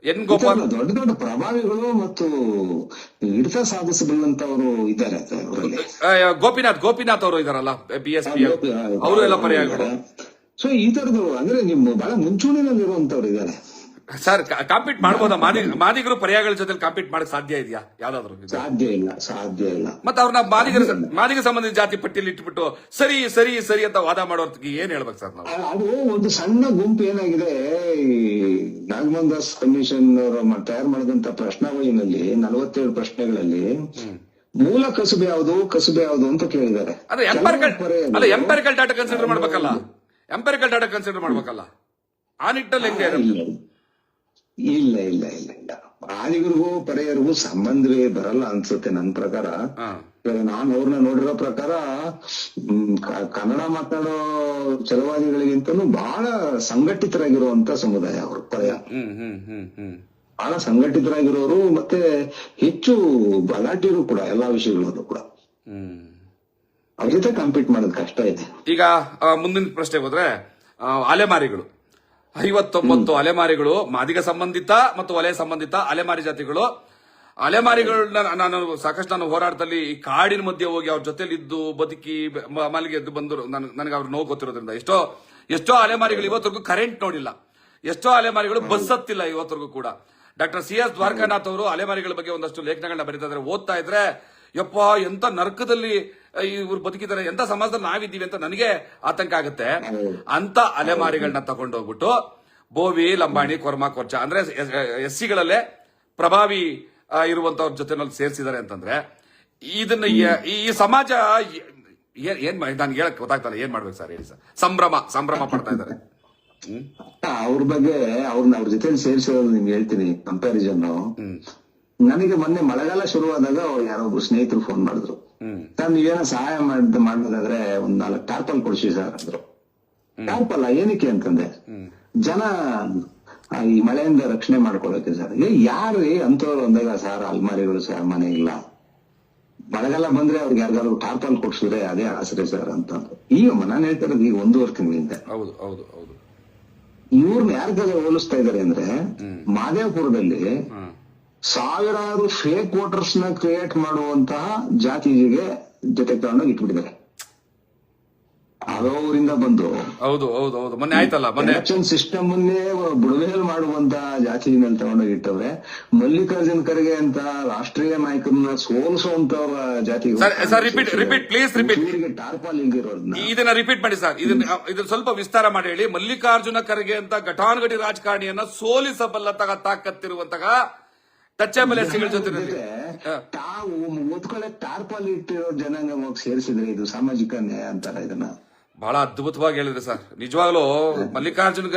ಎನ್ ಗೋಪಾಲ್ ದೊಡ್ಡ ದೊಡ್ಡ ಪ್ರಭಾವಿಗಳು ಮತ್ತು ಹಿಡಿತ ಸಾಧಿಸಬಲ್ಲಂತವರು ಇದ್ದಾರೆ ಗೋಪಿನಾಥ್ ಗೋಪಿನಾಥ್ ಅವರು ಇದಾರಲ್ಲ ಬಿ ಎಸ್ ಪಿ ಅವರು. ಎಲ್ಲ ಪರ್ಯಾಯಗಳು. ಸೊ ಈ ತರದವರು ಅಂದ್ರೆ ನಿಮ್ಮ ಬಹಳ ಮುಂಚೂಣಿನಲ್ಲಿರುವಂತವ್ರು ಇದ್ದಾರೆ. ಸರ್ ಕಾಂಪೀಟ್ ಮಾಡ್ಬೋದಾ? ಮಾದಿಗ ಮಾದಿಗರು ಪರ್ಯಾಯಗಳ ಜೊತೆ ಕಾಂಪೀಟ್ ಮಾಡಕ್ ಸಾಧ್ಯ ಇದೆಯಾ? ಯಾವ್ದಾದ್ರು ಸಾಧ್ಯ ಇಲ್ಲ ಸಾಧ್ಯ ಇಲ್ಲ. ಮತ್ತೆ ಅವ್ರನ್ನ ಮಾದಿಗರ ಮಾದಿಗ ಸಂಬಂಧಿತ ಜಾತಿ ಪಟ್ಟಿಯಲ್ಲಿ ಇಟ್ಬಿಟ್ಟು ಸರಿ ಸರಿ ಸರಿ ಅಂತ ವಾದ ಮಾಡೋರ್ಗೆ ಏನ್ ಹೇಳ್ಬೇಕು ಸರ್ ನಾವು? ಅದು ಒಂದು ಸಣ್ಣ ಗುಂಪು ಏನಾಗಿದೆ ಈ ನಾಗಮೋಹನ್ ದಾಸ್ ಕಮಿಷನ್ ಅವರು ತಯಾರು ಮಾಡಿದಂತ ಪ್ರಶ್ನಾವಳಿನಲ್ಲಿ ನಲವತ್ತೇಳು ಪ್ರಶ್ನೆಗಳಲ್ಲಿ ಮೂಲ ಕಸುಬೆ ಯಾವುದು ಕಸುಬೆ ಯಾವುದು ಅಂತ ಕೇಳಿದ್ದಾರೆ. ಅದೇ ಎಂಪರಿಕಲ್ ಅಲ್ಲ ಎಂಪರಿಕಲ್ ಡಾಟಾ ಕನ್ಸಿಡರ್ ಮಾಡ್ಬೇಕಲ್ಲ? ಎಂಪರಿಕಲ್ ಡಾಟಾ ಕನ್ಸಿಡರ್ ಮಾಡ್ಬೇಕಲ್ಲ? ಆ ನಿಟ್ಟಲ್ಲಿ ಹೆಂಗೆ ಇಲ್ಲ ಇಲ್ಲ ಇಲ್ಲ ಇಲ್ಲ. ಆದಿಗರಿಗೂ ಪರ್ಯಾಯರಿಗೂ ಸಂಬಂಧವೇ ಬರಲ್ಲ ಅನ್ಸುತ್ತೆ ನನ್ನ ಪ್ರಕಾರ. ನಾನು ಅವ್ರನ್ನ ನೋಡಿರೋ ಪ್ರಕಾರ ಕನ್ನಡ ಮಾತಾಡೋ ಚಲವಾದಿಗಳಿಗಿಂತಲೂ ಬಹಳ ಸಂಘಟಿತರಾಗಿರುವಂತ ಸಮುದಾಯ ಅವರು ಹ್ಮ್ ಬಹಳ ಸಂಘಟಿತರಾಗಿರೋರು ಮತ್ತೆ ಹೆಚ್ಚು ಬಲಾಢ್ಯರು ಕೂಡ ಎಲ್ಲಾ ವಿಷಯಗಳಲ್ಲೂ ಕೂಡ. ಹ್ಮ್. ಅವ್ರ ಜೊತೆ ಕಾಂಪೀಟ್ ಮಾಡೋದು ಕಷ್ಟ ಇದೆ. ಈಗ ಮುಂದಿನ ಪ್ರಶ್ನೆ ಹೋದ್ರೆ ಅಲೆಮಾರಿಗಳು. ಐವತ್ತೊಂಬತ್ತು ಅಲೆಮಾರಿಗಳು ಮಾದಿಗ ಸಂಬಂಧಿತ ಮತ್ತು ವಲಯ ಸಂಬಂಧಿತ ಅಲೆಮಾರಿ ಜಾತಿಗಳು. ಅಲೆಮಾರಿಗಳನ್ನ ನಾನು ಸಾಕಷ್ಟು ನಾನು ಹೋರಾಟದಲ್ಲಿ ಈ ಕಾಡಿನ ಮಧ್ಯೆ ಹೋಗಿ ಅವ್ರ ಜೊತೆಲಿ ಇದ್ದು ಬದುಕಿ ಮಲ್ಲಿಗೆ ಎದ್ದು ಬಂದರು. ನನ್- ನನಗೆ ಅವ್ರ ನೋವು ಗೊತ್ತಿರೋದ್ರಿಂದ. ಎಷ್ಟೋ ಎಷ್ಟೋ ಅಲೆಮಾರಿಗಳು ಇವತ್ತರೆಗೂ ಕರೆಂಟ್ ನೋಡಿಲ್ಲ. ಎಷ್ಟೋ ಅಲೆಮಾರಿಗಳು ಬಸ್ ಹತ್ತಿಲ್ಲ ಇವತ್ತರೆಗೂ ಕೂಡ. ಡಾಕ್ಟರ್ ಸಿ ಎಸ್ ದ್ವಾರಕಾನಾಥ್ ಅವರು ಅಲೆಮಾರಿಗಳ ಬಗ್ಗೆ ಒಂದಷ್ಟು ಲೇಖನಗಳನ್ನ ಬರೀತಾ ಇದ್ರೆ ಓದ್ತಾ ಇದ್ರೆ ಯಪ್ಪ ಎಂತ ನರ್ಕದಲ್ಲಿ ಇವ್ರು ಬದುಕಿದ್ದಾರೆ ಎಂತ ಸಮಾಜದಲ್ಲಿ ನಾವಿದ್ದೀವಿ ಅಂತ ನನಗೆ ಆತಂಕ ಆಗುತ್ತೆ. ಅಂತ ಅಲೆಮಾರಿಗಳನ್ನ ತಗೊಂಡೋಗ್ಬಿಟ್ಟು ಬೋವಿ ಲಂಬಾಣಿ ಕೊರ್ಮಾ ಕೊರ್ಚ ಅಂದ್ರೆ ಎಸ್ ಸಿಗಳಲ್ಲೇ ಪ್ರಭಾವಿ ಇರುವಂತವ್ರ ಜೊತೆನಲ್ಲಿ ಸೇರಿಸಿದ್ದಾರೆ ಅಂತಂದ್ರೆ ಇದನ್ನ ಈ ಸಮಾಜ ಏನ್ ನಾನು ಹೇಳಕ್ ಗೊತ್ತಾಗ್ತಲ್ಲ ಏನ್ ಮಾಡ್ಬೇಕು ಸರ್ ಹೇಳಿ ಸರ್? ಸಂಭ್ರಮ ಸಂಭ್ರಮ ಪಡ್ತಾ ಇದ್ದಾರೆ. ಅವ್ರ ಬಗ್ಗೆ ಅವ್ರನ್ನ ಅವ್ರ ಜೊತೆ ಸೇರಿಸೋದು ನಿಮ್ಗೆ ಹೇಳ್ತೀನಿ ಕಂಪ್ಯಾರಿಸನ್ ನನಗೆ ಮೊನ್ನೆ ಮಳೆಗಾಲ ಶುರುವಾದಾಗ ಅವ್ರು ಯಾರೋ ಒಬ್ರು ಸ್ನೇಹಿತರು ಫೋನ್ ಮಾಡಿದ್ರು. ಸರ್ ನೀವೇನೋ ಸಹಾಯ ಮಾಡಿದ್ ಮಾಡ್ಬೋದಾದ್ರೆ ಒಂದ್ ನಾಲ್ಕು ಟಾರ್ಪಲ್ ಕೊಡಿಸಿ ಸರ್ ಅಂದ್ರು. ಅಲ್ಲ ಏನಕ್ಕೆ ಅಂತಂದೆ ಜನ ಈ ಮಳೆಯಿಂದ ರಕ್ಷಣೆ ಮಾಡ್ಕೊಳ್ಳೋಕೆ ಸರ್. ಏ ಯಾರು ಅಂತವ್ರು ಅಂದಾಗ ಸರ್ ಅಲ್ಮಾರಿಗಳು ಸರ್ ಮನೆ ಇಲ್ಲ ಮಳೆಗಾಲ ಬಂದ್ರೆ ಅವ್ರಿಗೆ ಯಾರಿಗಾದ್ರು ಟಾರ್ಪಲ್ ಕೊಡ್ಸಿದ್ರೆ ಅದೇ ಆಸರೆ ಸರ್ ಅಂತ ಈಗ ನಾನು ಹೇಳ್ತಾ ಇರೋದು ಈಗ ಒಂದೂವರೆ ತಿಂಗಳಿಂದ ಇವ್ರನ್ನ ಯಾರಿಗಾದ್ರೂ ಹೋಲಿಸ್ತಾ ಇದಾರೆ ಅಂದ್ರೆ ಮಾದೇವಪುರದಲ್ಲಿ ಸಾವಿರಾರು ಫೇಕ್ ವೋಟರ್ಸ್ನ ಕ್ರಿಯೇಟ್ ಮಾಡುವಂತಹ ಜಾತಿಗೆ ಜೊತೆ ತಗೊಂಡೋಗಿ ಇಟ್ಬಿಟ್ಟಿದ್ದಾರೆ. ಊರಿಂದ ಬಂದು ಹೌದು ಹೌದು ಹೌದು. ಮೊನ್ನೆ ಆಯ್ತಲ್ಲ ಮೊನ್ನೆ. ಎಲೆಕ್ಷನ್ ಸಿಸ್ಟಮ್ ಅನ್ನೇ ಮಾಡುವಂತಹ ಮಾಡುವಂತ ಮೇಲೆ ತಗೊಂಡೋಗಿ ಇಟ್ಟವ್ರೆ. ಮಲ್ಲಿಕಾರ್ಜುನ್ ಖರ್ಗೆ ಅಂತ ರಾಷ್ಟ್ರೀಯ ನಾಯಕರನ್ನ ಸೋಲಿಸುವಂತವ್ರ ಜಾತಿ sir repeat repeat please repeat ಟಾರ್ಪಾಲ್ ಇಲ್ದಿರೋದನ್ನ ಇದನ್ನ ರಿಪೀಟ್ ಮಾಡಿ ಸರ್. ಇದನ್ನ ಇದನ್ನ ಸ್ವಲ್ಪ ವಿಸ್ತಾರ ಮಾಡಿ ಹೇಳಿ. ಮಲ್ಲಿಕಾರ್ಜುನ ಖರ್ಗೆ ಅಂತ ಘಟಾನುಘಟಿ ರಾಜಕಾರಣಿಯನ್ನ ಸೋಲಿಸಬಲ್ಲತಗ ತಾಕತ್ತಿರುವಂತಹ ಟಚಬಲ್ ಸಿಂಗಲ್ ಜೊತೆ ತಾವು ಓದ್ಕೊಳ್ಳೆ ಟಾರ್ಪಾಲ್ ಇಟ್ಟಿರೋ ಜನಾಂಗ ಸೇರಿಸಿದ್ರೆ ಇದು ಸಾಮಾಜಿಕ ನ್ಯಾಯ ಅಂತಾರೆ ಇದನ್ನ. ಬಹಳ ಅದ್ಭುತವಾಗಿ ಹೇಳಿದ್ರೆ ಸರ್. ನಿಜವಾಗ್ಲೂ ಮಲ್ಲಿಕಾರ್ಜುನ್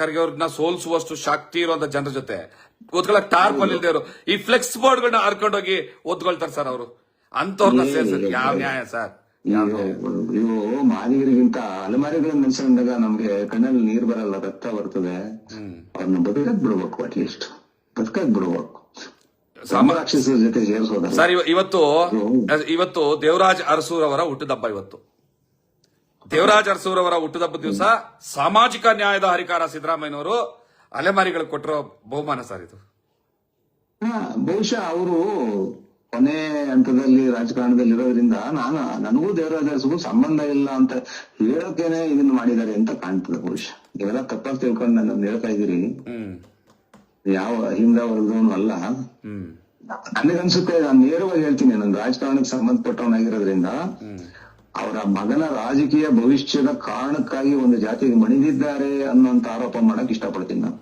ಖರ್ಗೆ ಅವ್ರನ್ನ ಸೋಲ್ಸುವಷ್ಟು ಶಕ್ತಿ ಇರುವಂತ ಜನರ ಜೊತೆ. ಓದ್ಕೊಳಕ್ ಟಾರ್ಪಲ್ ಇಲ್ದೇ ಇರೋ ಈ ಫ್ಲೆಕ್ಸ್ ಬೋರ್ಡ್ ಗಳನ್ನ ಹರ್ಕೊಂಡೋಗಿ ಓದ್ಕೊಳ್ತಾರೆ ಸರ್ ಅವರು. ಅಂತವ್ರನ್ನ ಸೇರ್ಸಿ. ಯಾವ ನ್ಯಾಯ ಸರ್? ಇವು ಮಾದಿಗರಿಗಿಂತ ಅಲೆಮಾರಿಗಳನ್ನ ನೆನ್ಸ್ಕೊಂಡಾಗ ನಮ್ಗೆ ಕಣ್ಣಲ್ಲಿ ನೀರ್ ಬರಲ್ಲ ರಕ್ತ ಬರ್ತದೆ. ಅವ್ರನ್ನ ಬದುಕಕ್ ಬಿಡ್ಬೇಕು ಅಟ್ಲೀಸ್ಟ್ ಬದುಕಕ್ ಬಿಡ್ಬೇಕು. ಜೊತೆ ಸರ್ ಇವತ್ತು ಇವತ್ತು ದೇವರಾಜ್ ಅರಸೂರ್ ಅವರ ಹುಟ್ಟುದಬ್ಬ ಇವತ್ತು. ದೇವರಾಜ್ ಅರಸೂರ್ ಅವರ ಹುಟ್ಟುದಬ್ಬ ದಿವಸ ಸಾಮಾಜಿಕ ನ್ಯಾಯದ ಹರಿಕಾರ ಸಿದ್ದರಾಮಯ್ಯನವರು ಅಲೆಮಾರಿಗಳು ಕೊಟ್ಟಿರೋ ಬಹುಮಾನ ಸರ್ ಇದು. ಹಾ, ಬಹುಶಃ ಅವರು ಕೊನೆ ಹಂತದಲ್ಲಿ ರಾಜಕಾರಣದಲ್ಲಿ ಇರೋದ್ರಿಂದ ನಾನು ನನಗೂ ದೇವರಾಜರಿಗೂ ಸಂಬಂಧ ಇಲ್ಲ ಅಂತ ಹೇಳೋಕೇನೆ ಇದನ್ನ ಮಾಡಿದ್ದಾರೆ ಅಂತ ಕಾಣ್ತದೆ ಬಹುಶಃ. ಇವೆಲ್ಲ ತಪ್ಪಾಗಿ ತಿಳ್ಕೊಂಡು ನನ್ನ ಹೇಳ್ತಾ ಇದೀರಿ ಹ್ಮ್. ಯಾವ ಹಿಂದ ವರ್ಗದವನು ಅಲ್ಲ. ನನಗನ್ಸುತ್ತೆ ನಾನು ನೇರವಾಗಿ ಹೇಳ್ತೀನಿ ನಾನು ರಾಜಕಾರಣಕ್ಕೆ ಸಂಬಂಧಪಟ್ಟವನಾಗಿರೋದ್ರಿಂದ ಅವರ ಮಗನ ರಾಜಕೀಯ ಭವಿಷ್ಯದ ಕಾರಣಕ್ಕಾಗಿ ಒಂದು ಜಾತಿಗೆ ಮಣಿದಿದ್ದಾರೆ ಅನ್ನುವಂತ ಆರೋಪ ಮಾಡಕ್ ಇಷ್ಟಪಡ್ತೀನಿ ನಾನು.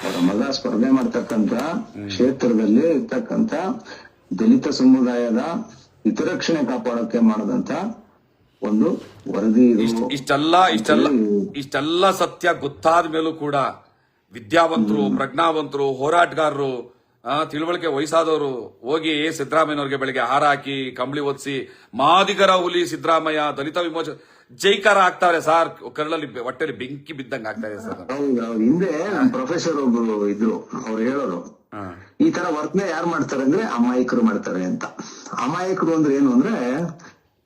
ಅವರ ಮಗ ಸ್ಪರ್ಧೆ ಮಾಡ್ತಕ್ಕಂತ ಕ್ಷೇತ್ರದಲ್ಲಿ ಇರ್ತಕ್ಕಂತ ದಲಿತ ಸಮುದಾಯದ ಹಿತರಕ್ಷಣೆ ಕಾಪಾಡಕ್ಕೆ ಮಾಡದಂತ ಒಂದು ವರದಿ ಇಷ್ಟೆಲ್ಲ ಇಷ್ಟೆಲ್ಲ ಇಷ್ಟೆಲ್ಲ ಸತ್ಯ ಗೊತ್ತಾದ ಮೇಲೂ ಕೂಡ ವಿದ್ಯಾವಂತರು ಪ್ರಜ್ಞಾವಂತರು ಹೋರಾಟಗಾರರು ತಿಳುವಳಿಕೆ ವಯಸ್ಸಾದವರು ಹೋಗಿ ಸಿದ್ದರಾಮಯ್ಯನವ್ರಿಗೆ ಬೆಳಿಗ್ಗೆ ಹಾರ ಹಾಕಿ ಕಂಬಳಿ ಒದಿಸಿ ಮಾದಿಗರ ಹುಲಿ ಸಿದ್ದರಾಮಯ್ಯ ದಲಿತ ವಿಮೋಚ ಜೈಕಾರ ಆಗ್ತಾರೆ ಸರ್ ಕರಳಲ್ಲಿ ಹೊಟ್ಟೆಲಿ ಬೆಂಕಿ ಬಿದ್ದಂಗೆ ಆಗ್ತಾರೆ ಸರ್. ಹೌದು ಪ್ರೊಫೆಸರ್ ಒಬ್ರು ಇದ್ರು ಅವ್ರು ಹೇಳೋರು. ಈ ತರ ವರ್ತನೆ ಯಾರು ಮಾಡ್ತಾರೆ ಅಂದ್ರೆ ಅಮಾಯಕರು ಮಾಡ್ತಾರೆ ಅಂತ. ಅಮಾಯಕರು ಅಂದ್ರೆ ಏನು ಅಂದ್ರೆ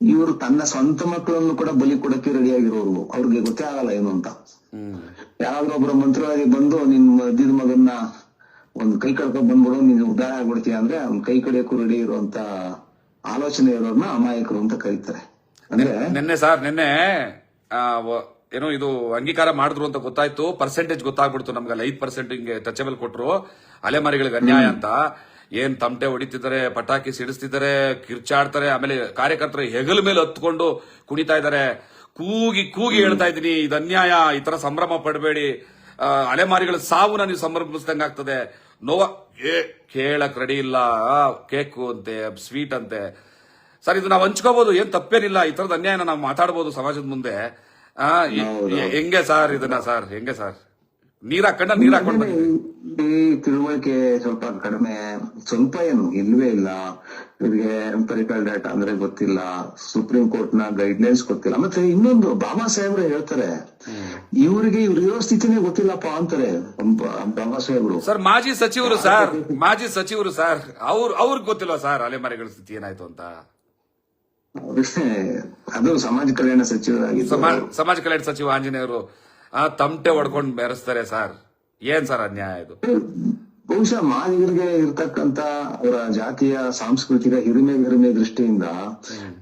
ಇವರು ತನ್ನ ಸ್ವಂತ ಮಕ್ಕಳನ್ನು ಕೂಡ ಬಲಿ ಕೊಡಕ್ಕೆ ರೆಡಿ ಆಗಿರೋರು. ಅವ್ರಿಗೆ ಗೊತ್ತೇ ಆಗಲ್ಲ ಏನು ಅಂತ. ಒಬ್ಬರ ಮಂತ್ರವಾದಿ ಬಂದು ನಿನ್ ಮದ್ದಿದ ಮಗನ್ನ ಒಂದ್ ಕೈ ಕಡ್ಕೊಂಡ್ ಬಂದ್ಬಿಡು ನೀನ್ ಉದ್ದಾರ ಆಗ್ಬಿಡ್ತೀಯ ಅಂದ್ರೆ ಅವ್ನ್ ಕೈ ಕಡಿಯಕ್ಕೂ ರೆಡಿ ಇರುವಂತ ಆಲೋಚನೆ ಇರೋರ್ನ ಅಮಾಯಕರು ಅಂತ ಕರೀತಾರೆ. ಅಂದ್ರೆ ನಿನ್ನೆ ಸರ್ ನಿನ್ನೆ ಏನೋ ಇದು ಅಂಗೀಕಾರ ಮಾಡಿದ್ರು ಅಂತ ಗೊತ್ತಾಯ್ತು. ಪರ್ಸೆಂಟೇಜ್ ಗೊತ್ತಾಗ್ಬಿಡ್ತು ನಮ್ಗೆ ಅಲ್ಲಿ ಐದ್ ಪರ್ಸೆಂಟ್ ಹಿಂಗೆ ಟಚಬಲ್ ಕೊಟ್ರು. ಅಲೆಮಾರಿಗಳಿಗೆ ಅನ್ಯಾಯ ಅಂತ. ಏನ್ ತಮಟೆ ಹೊಡಿತಿದ್ದಾರೆ ಪಟಾಕಿ ಸಿಡಿಸ್ತಿದ್ದಾರೆ ಕಿರ್ಚಾಡ್ತಾರೆ ಆಮೇಲೆ ಕಾರ್ಯಕರ್ತರು ಹೆಗಲ ಮೇಲೆ ಹತ್ಕೊಂಡು ಕುಣಿತಾ ಇದ್ದಾರೆ. ಕೂಗಿ ಕೂಗಿ ಹೇಳ್ತಾ ಇದ್ದೀನಿ ಇದು ಅನ್ಯಾಯ ಈ ತರ ಸಂಭ್ರಮ ಪಡಬೇಡಿ. ಅಲೆಮಾರಿಗಳ ಸಾವು ನೀವು ಸಂಭ್ರಮಿಸಿದಂಗೆ ಆಗ್ತದೆ. ನೋವ ಏ ಕೇಳಕ್ ರೆಡಿ ಇಲ್ಲ ಕೇಕು ಅಂತೆ ಸ್ವೀಟ್ ಅಂತೆ. ಸರ್ ಇದು ನಾವು ಹಂಚ್ಕೋಬಹುದು ಏನ್ ತಪ್ಪೇನಿಲ್ಲ ಈ ತರದ ಅನ್ಯಾಯನ ನಾವು ಮಾತಾಡಬಹುದು ಸಮಾಜದ ಮುಂದೆ. ಹೆಂಗೆ ಸರ್ ಇದನ್ನ ಸರ್ ಹೆಂಗೆ ಸರ್? ನೀರ್ ಹಾಕೊಂಡ ನೀರ್ ಹಾಕೊಂಡ್ ಈ ತಿಳುವಳಿಕೆ ಸ್ವಲ್ಪ ಕಡಿಮೆ ಸ್ವಲ್ಪ ಏನು ಇಲ್ವೇ ಇಲ್ಲ. ಇವರಿಗೆ ಎಂಪರಿಕಲ್ ಡೇಟಾ ಅಂದ್ರೆ ಗೊತ್ತಿಲ್ಲ. ಸುಪ್ರೀಂ ಕೋರ್ಟ್ನ ಗೈಡ್ಲೈನ್ಸ್ ಗೊತ್ತಿಲ್ಲ. ಮತ್ತೆ ಇನ್ನೊಂದು ಬಾಬಾ ಸಾಹೇಬ್ರು ಹೇಳ್ತಾರೆ ಇವರಿಗೆ ಇವ್ರ ಇರೋ ಸ್ಥಿತಿನೇ ಗೊತ್ತಿಲ್ಲಪ್ಪ ಅಂತಾರೆ. ಬಾಬಾ ಸಾಹೇಬ್ರು. ಸರ್ ಮಾಜಿ ಸಚಿವರು ಸರ್ ಮಾಜಿ ಸಚಿವರು ಸರ್ ಅವ್ರ ಅವ್ರಿಗೆ ಗೊತ್ತಿಲ್ಲ ಸರ್ ಅಲೆಮಾರಿಗಳ ಸ್ಥಿತಿ ಏನಾಯ್ತು ಅಂತ? ಅದು ಸಮಾಜ ಕಲ್ಯಾಣ ಸಚಿವರಾಗಿ ಸಮಾಜ ಕಲ್ಯಾಣ ಸಚಿವ ಆಂಜನೇಯರು ಆ ತಮಟೆ ಹೊಡ್ಕೊಂಡು ಬೆರೆಸ್ತಾರೆ ಸರ್. ಏನ್ ಸರ್ ಅನ್ಯಾಯ ಇದು? ಬಹುಶಃ ಮಾದಿಗರಿಗೆ ಇರ್ತಕ್ಕಂತ ಅವರ ಜಾತಿಯ ಸಾಂಸ್ಕೃತಿಕ ಹಿರಿಮೆ ಹಿರಿಮೆ ದೃಷ್ಟಿಯಿಂದ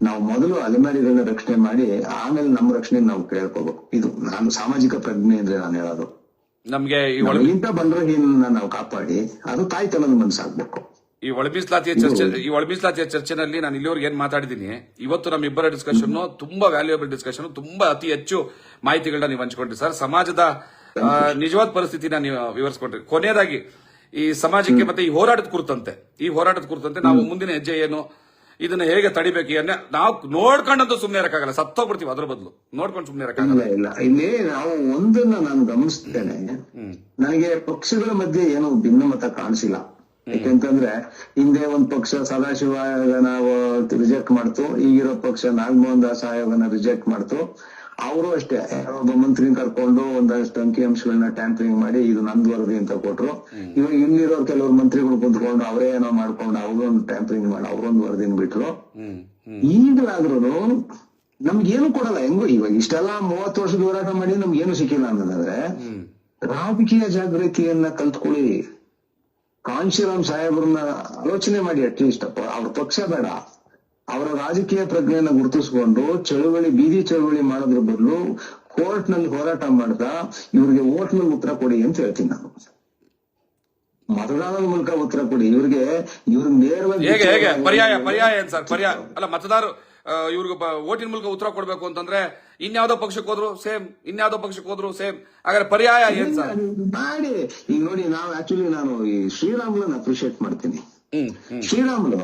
ನಾವು ಮೊದಲು ಅಲೆಮಾರಿಗಳನ್ನ ರಕ್ಷಣೆ ಮಾಡಿ ಆಮೇಲೆ ನಮ್ಮ ರಕ್ಷಣೆ ನಾವು ಕೇಳ್ಕೋಬೇಕು. ಇದು ನಾನು ಸಾಮಾಜಿಕ ಪ್ರಜ್ಞೆ ಅಂದ್ರೆ ನಾನು ಹೇಳೋದು. ನಮ್ಗೆ ಈ ಬಂದ್ರೆ ನಾವು ಕಾಪಾಡಿ ಅದು ತಾಯ್ತನದ ಮನಸ್ಸಾಗ್ಬೇಕು. ಈ ಒಳಮೀಸಲಾತಿಯ ಚರ್ಚೆ ಈ ಒಳಮೀಸಲಾತಿಯ ಚರ್ಚೆನಲ್ಲಿ ನಾನು ಇಲ್ಲಿವರೆಗೆ ಏನ್ ಮಾತಾಡಿದ್ದೀನಿ ಇವತ್ತು ನಮ್ಮ ಇಬ್ಬರ ಡಿಸ್ಕಷನ್ ತುಂಬಾ ವ್ಯಾಲ್ಯೂಬಲ್ ಡಿಸ್ಕಷನ್ ತುಂಬಾ ಅತಿ ಹೆಚ್ಚು ಮಾಹಿತಿಗಳನ್ನ ನೀವು ಹಂಚಿಕೊಂಡ್ರಿ. ಸರ್ ಸಮಾಜದ ನಿಜವಾದ ಪರಿಸ್ಥಿತಿನ ನೀವು ವಿವರಿಸ್ಕೊಂಡ್ರಿ ಕೊನೆಯದಾಗಿ ಈ ಸಮಾಜಕ್ಕೆ ಮತ್ತೆ ಈ ಹೋರಾಟದ ಕುರಿತಂತೆ ಈ ಹೋರಾಟದ ಕುರಿತಂತೆ ನಾವು ಮುಂದಿನ ಹೆಜ್ಜೆ ಏನು ಇದನ್ನ ಹೇಗೆ ತಡಿಬೇಕು ನಾವು ನೋಡ್ಕೊಂಡಂತೂ ಸುಮ್ಮನೆ ಇರಕ್ಕಾಗಲ್ಲ. ಸತ್ತೋಗ್ಬಿಡ್ತೀವಿ ಅದ್ರ ಬದಲು. ನೋಡ್ಕೊಂಡು ಸುಮ್ಮನೆ ಇರಕ್ಕಾಗಲ್ಲ. ಇಲ್ಲ ಇಲ್ಲ. ಇಲ್ಲಿ ನಾವು ಒಂದನ್ನ ನಾನು ಗಮನಿಸ್ತೇನೆ. ನನಗೆ ಪಕ್ಷಗಳ ಮಧ್ಯೆ ಏನು ಭಿನ್ನಮತ ಕಾಣಿಸಿಲ್ಲ. ಯಾಕೆಂತಂದ್ರೆ ಹಿಂದೆ ಒಂದ್ ಪಕ್ಷ ಸದಾಶಿವ ಆಯೋಗನ ರಿಜೆಕ್ಟ್ ಮಾಡ್ತು ಈಗಿರೋ ಪಕ್ಷ ನಾಗಮೋಹನ್ ದಾಸ್ ಆಯೋಗನ ರಿಜೆಕ್ಟ್ ಮಾಡ್ತು. ಅವರು ಅಷ್ಟೇ ಒಬ್ಬ ಮಂತ್ರಿ ಕರ್ಕೊಂಡು ಒಂದಷ್ಟು ಅಂಕಿ ಅಂಶಗಳನ್ನ ಟ್ಯಾಂಪರಿಂಗ್ ಮಾಡಿ ಇದು ನಂದು ವರದಿ ಅಂತ ಕೊಟ್ರು. ಇವಾಗ ಇಲ್ಲಿರೋ ಕೆಲವರು ಮಂತ್ರಿಗಳು ಕುಂತ್ಕೊಂಡು ಅವರೇ ಏನೋ ಮಾಡ್ಕೊಂಡು ಅವ್ರೊಂದು ಟ್ಯಾಂಪರಿಂಗ್ ಮಾಡಿ ಅವ್ರೊಂದು ವರದಿನ ಬಿಟ್ರು. ಈಗಲಾದ್ರೂ ನಮ್ಗೇನು ಕೊಡಲ್ಲ ಹೆಂಗೋ ಇವಾಗ ಇಷ್ಟೆಲ್ಲ ಮೂವತ್ತು ವರ್ಷದ ಹೋರಾಟ ಮಾಡಿ ನಮ್ಗೇನು ಸಿಕ್ಕಿಲ್ಲ ಅಂತಂದ್ರೆ ರಾಜಕೀಯ ಜಾಗೃತಿಯನ್ನ ಕಲ್ತ್ಕೊಳ್ಳಿ. ಕಾಂಶಿರಾಮ್ ಸಾಹೇಬ್ರನ್ನ ಆಲೋಚನೆ ಮಾಡಿ ಅಟ್ಲೀಸ್ಟ್ ಅವ್ರ ಪಕ್ಷ ಬೇಡ. ಅವರ ರಾಜಕೀಯ ಪ್ರಜ್ಞೆಯನ್ನ ಗುರುತಿಸಿಕೊಂಡು ಚಳುವಳಿ ಬೀದಿ ಚಳುವಳಿ ಮಾಡೋದ್ರ ಬದಲು ಕೋರ್ಟ್ನಲ್ಲಿ ಹೋರಾಟ ಮಾಡ್ತಾ ಇವ್ರಿಗೆ ಓಟ್ನಲ್ಲಿ ಉತ್ತರ ಕೊಡಿ ಅಂತ ಹೇಳ್ತೀನಿ ನಾನು. ಮತದಾನದ ಮೂಲಕ ಉತ್ತರ ಕೊಡಿ. ಇವ್ರಿಗೆ ಇವ್ರ ನೇರವಾಗಿ ಹೇಗೆ ಹೇಗೆ? ಪರ್ಯಾಯ ಪರ್ಯಾಯ ಏನ್ ಸರ್? ಪರ್ಯಾಯ ಅಲ್ಲ ಮತದಾರರು ಇವ್ರಿಗೆ ಓಟಿನ ಮೂಲಕ ಉತ್ತರ ಕೊಡ್ಬೇಕು ಅಂತಂದ್ರೆ ಇನ್ಯಾವ್ದೋ ಪಕ್ಷಕ್ಕೆ ಹೋದ್ರು ಸೇಮ್ ಇನ್ಯಾವ್ದೋ ಪಕ್ಷಕ್ಕೆ ಹೋದ್ರು ಸೇಮ್. ಹಾಗಾದ್ರೆ ಪರ್ಯಾಯ ಏನ್ ಸರ್? ಮಾಡಿ ಈಗ ನೋಡಿ ನಾವು ಆಕ್ಚುಲಿ ನಾನು ಈ ಶ್ರೀರಾಮ್ನ ಅಪ್ರಿಶಿಯೇಟ್ ಮಾಡ್ತೀನಿ. ಶ್ರೀರಾಮ್ಲು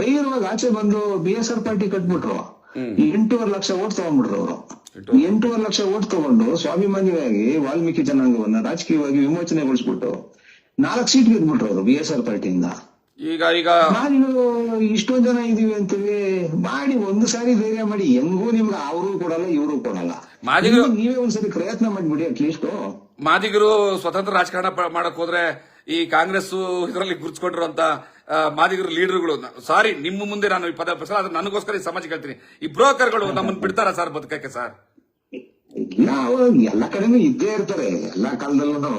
ಧೈರ್ಯವಾಗಿ ಆಚೆ ಬಂದು ಬಿ ಎಸ್ ಆರ್ ಪಾರ್ಟಿ ಕಟ್ಬಿಟ್ರು. ಈ ಎಂಟೂವರೆ ಲಕ್ಷ ಓಟ್ ತಗೊಂಡ್ಬಿಟ್ರು ಅವರು. ಎಂಟೂವರೆ ಲಕ್ಷ. ಓಟ್ ತಗೊಂಡು ಸ್ವಾಭಿಮಾನಿಯಾಗಿ ವಾಲ್ಮೀಕಿ ಜನಾಂಗವನ್ನ ರಾಜಕೀಯವಾಗಿ ವಿಮೋಚನೆಗೊಳಿಸ್ಬಿಟ್ಟು ನಾಲ್ಕು ಸೀಟ್ ಗೆದ್ಬಿಟ್ರು ಅವರು ಬಿ ಎಸ್ ಆರ್ ಪಾರ್ಟಿಯಿಂದ ಈಗ ಈಗ ನಾನು ಇಷ್ಟೊಂದ್ ಜನ ಇದೀವಿ ಅಂತೇಳಿ ಮಾಡಿ ಒಂದು ಸಾರಿ ಧೈರ್ಯ ಮಾಡಿ ಹೆಂಗೂ ನಿಮ್ಗೆ ಅವರು ಕೊಡಲ್ಲ ಇವರು ಕೊಡಲ್ಲ. ಮಾದಿಗರು- ನೀವೇ- ಒಂದ್ಸರಿ ಪ್ರಯತ್ನ ಮಾಡ್ಬಿಡಿ ಅಟ್ಲೀಸ್ಟ್ ಮಾದಿಗರು ಸ್ವತಂತ್ರ ರಾಜಕಾರಣ ಮಾಡಕ್ ಹೋದ್ರೆ ಈ ಕಾಂಗ್ರೆಸ್ ಇದರಲ್ಲಿ ಗುರುತಿಸ್ಕೊಂಡಿರುವಂತ ಮಾದಿಗರು ಲೀಡರ್ಗಳು. ಸಾರಿ ನಿಮ್ಮ ಮುಂದೆ ನಾನು ಈ ಪದ ಸರ್ ಆದ್ರೆ ನನಗೋಸ್ಕರ ಈ ಸಮಾಜ ಹೇಳ್ತೀನಿ ಈ ಬ್ರೋಕರ್ಗಳು ನಮ್ಮನ್ನ ಬಿಡ್ತಾರ ಸರ್ ಬದುಕಕ್ಕೆ ಸರ್? ನಾವು ಎಲ್ಲ ಕಡೆನೂ ಇದ್ದೇ ಇರ್ತಾರೆ. ಎಲ್ಲಾ ಕಾಲದಲ್ಲೂ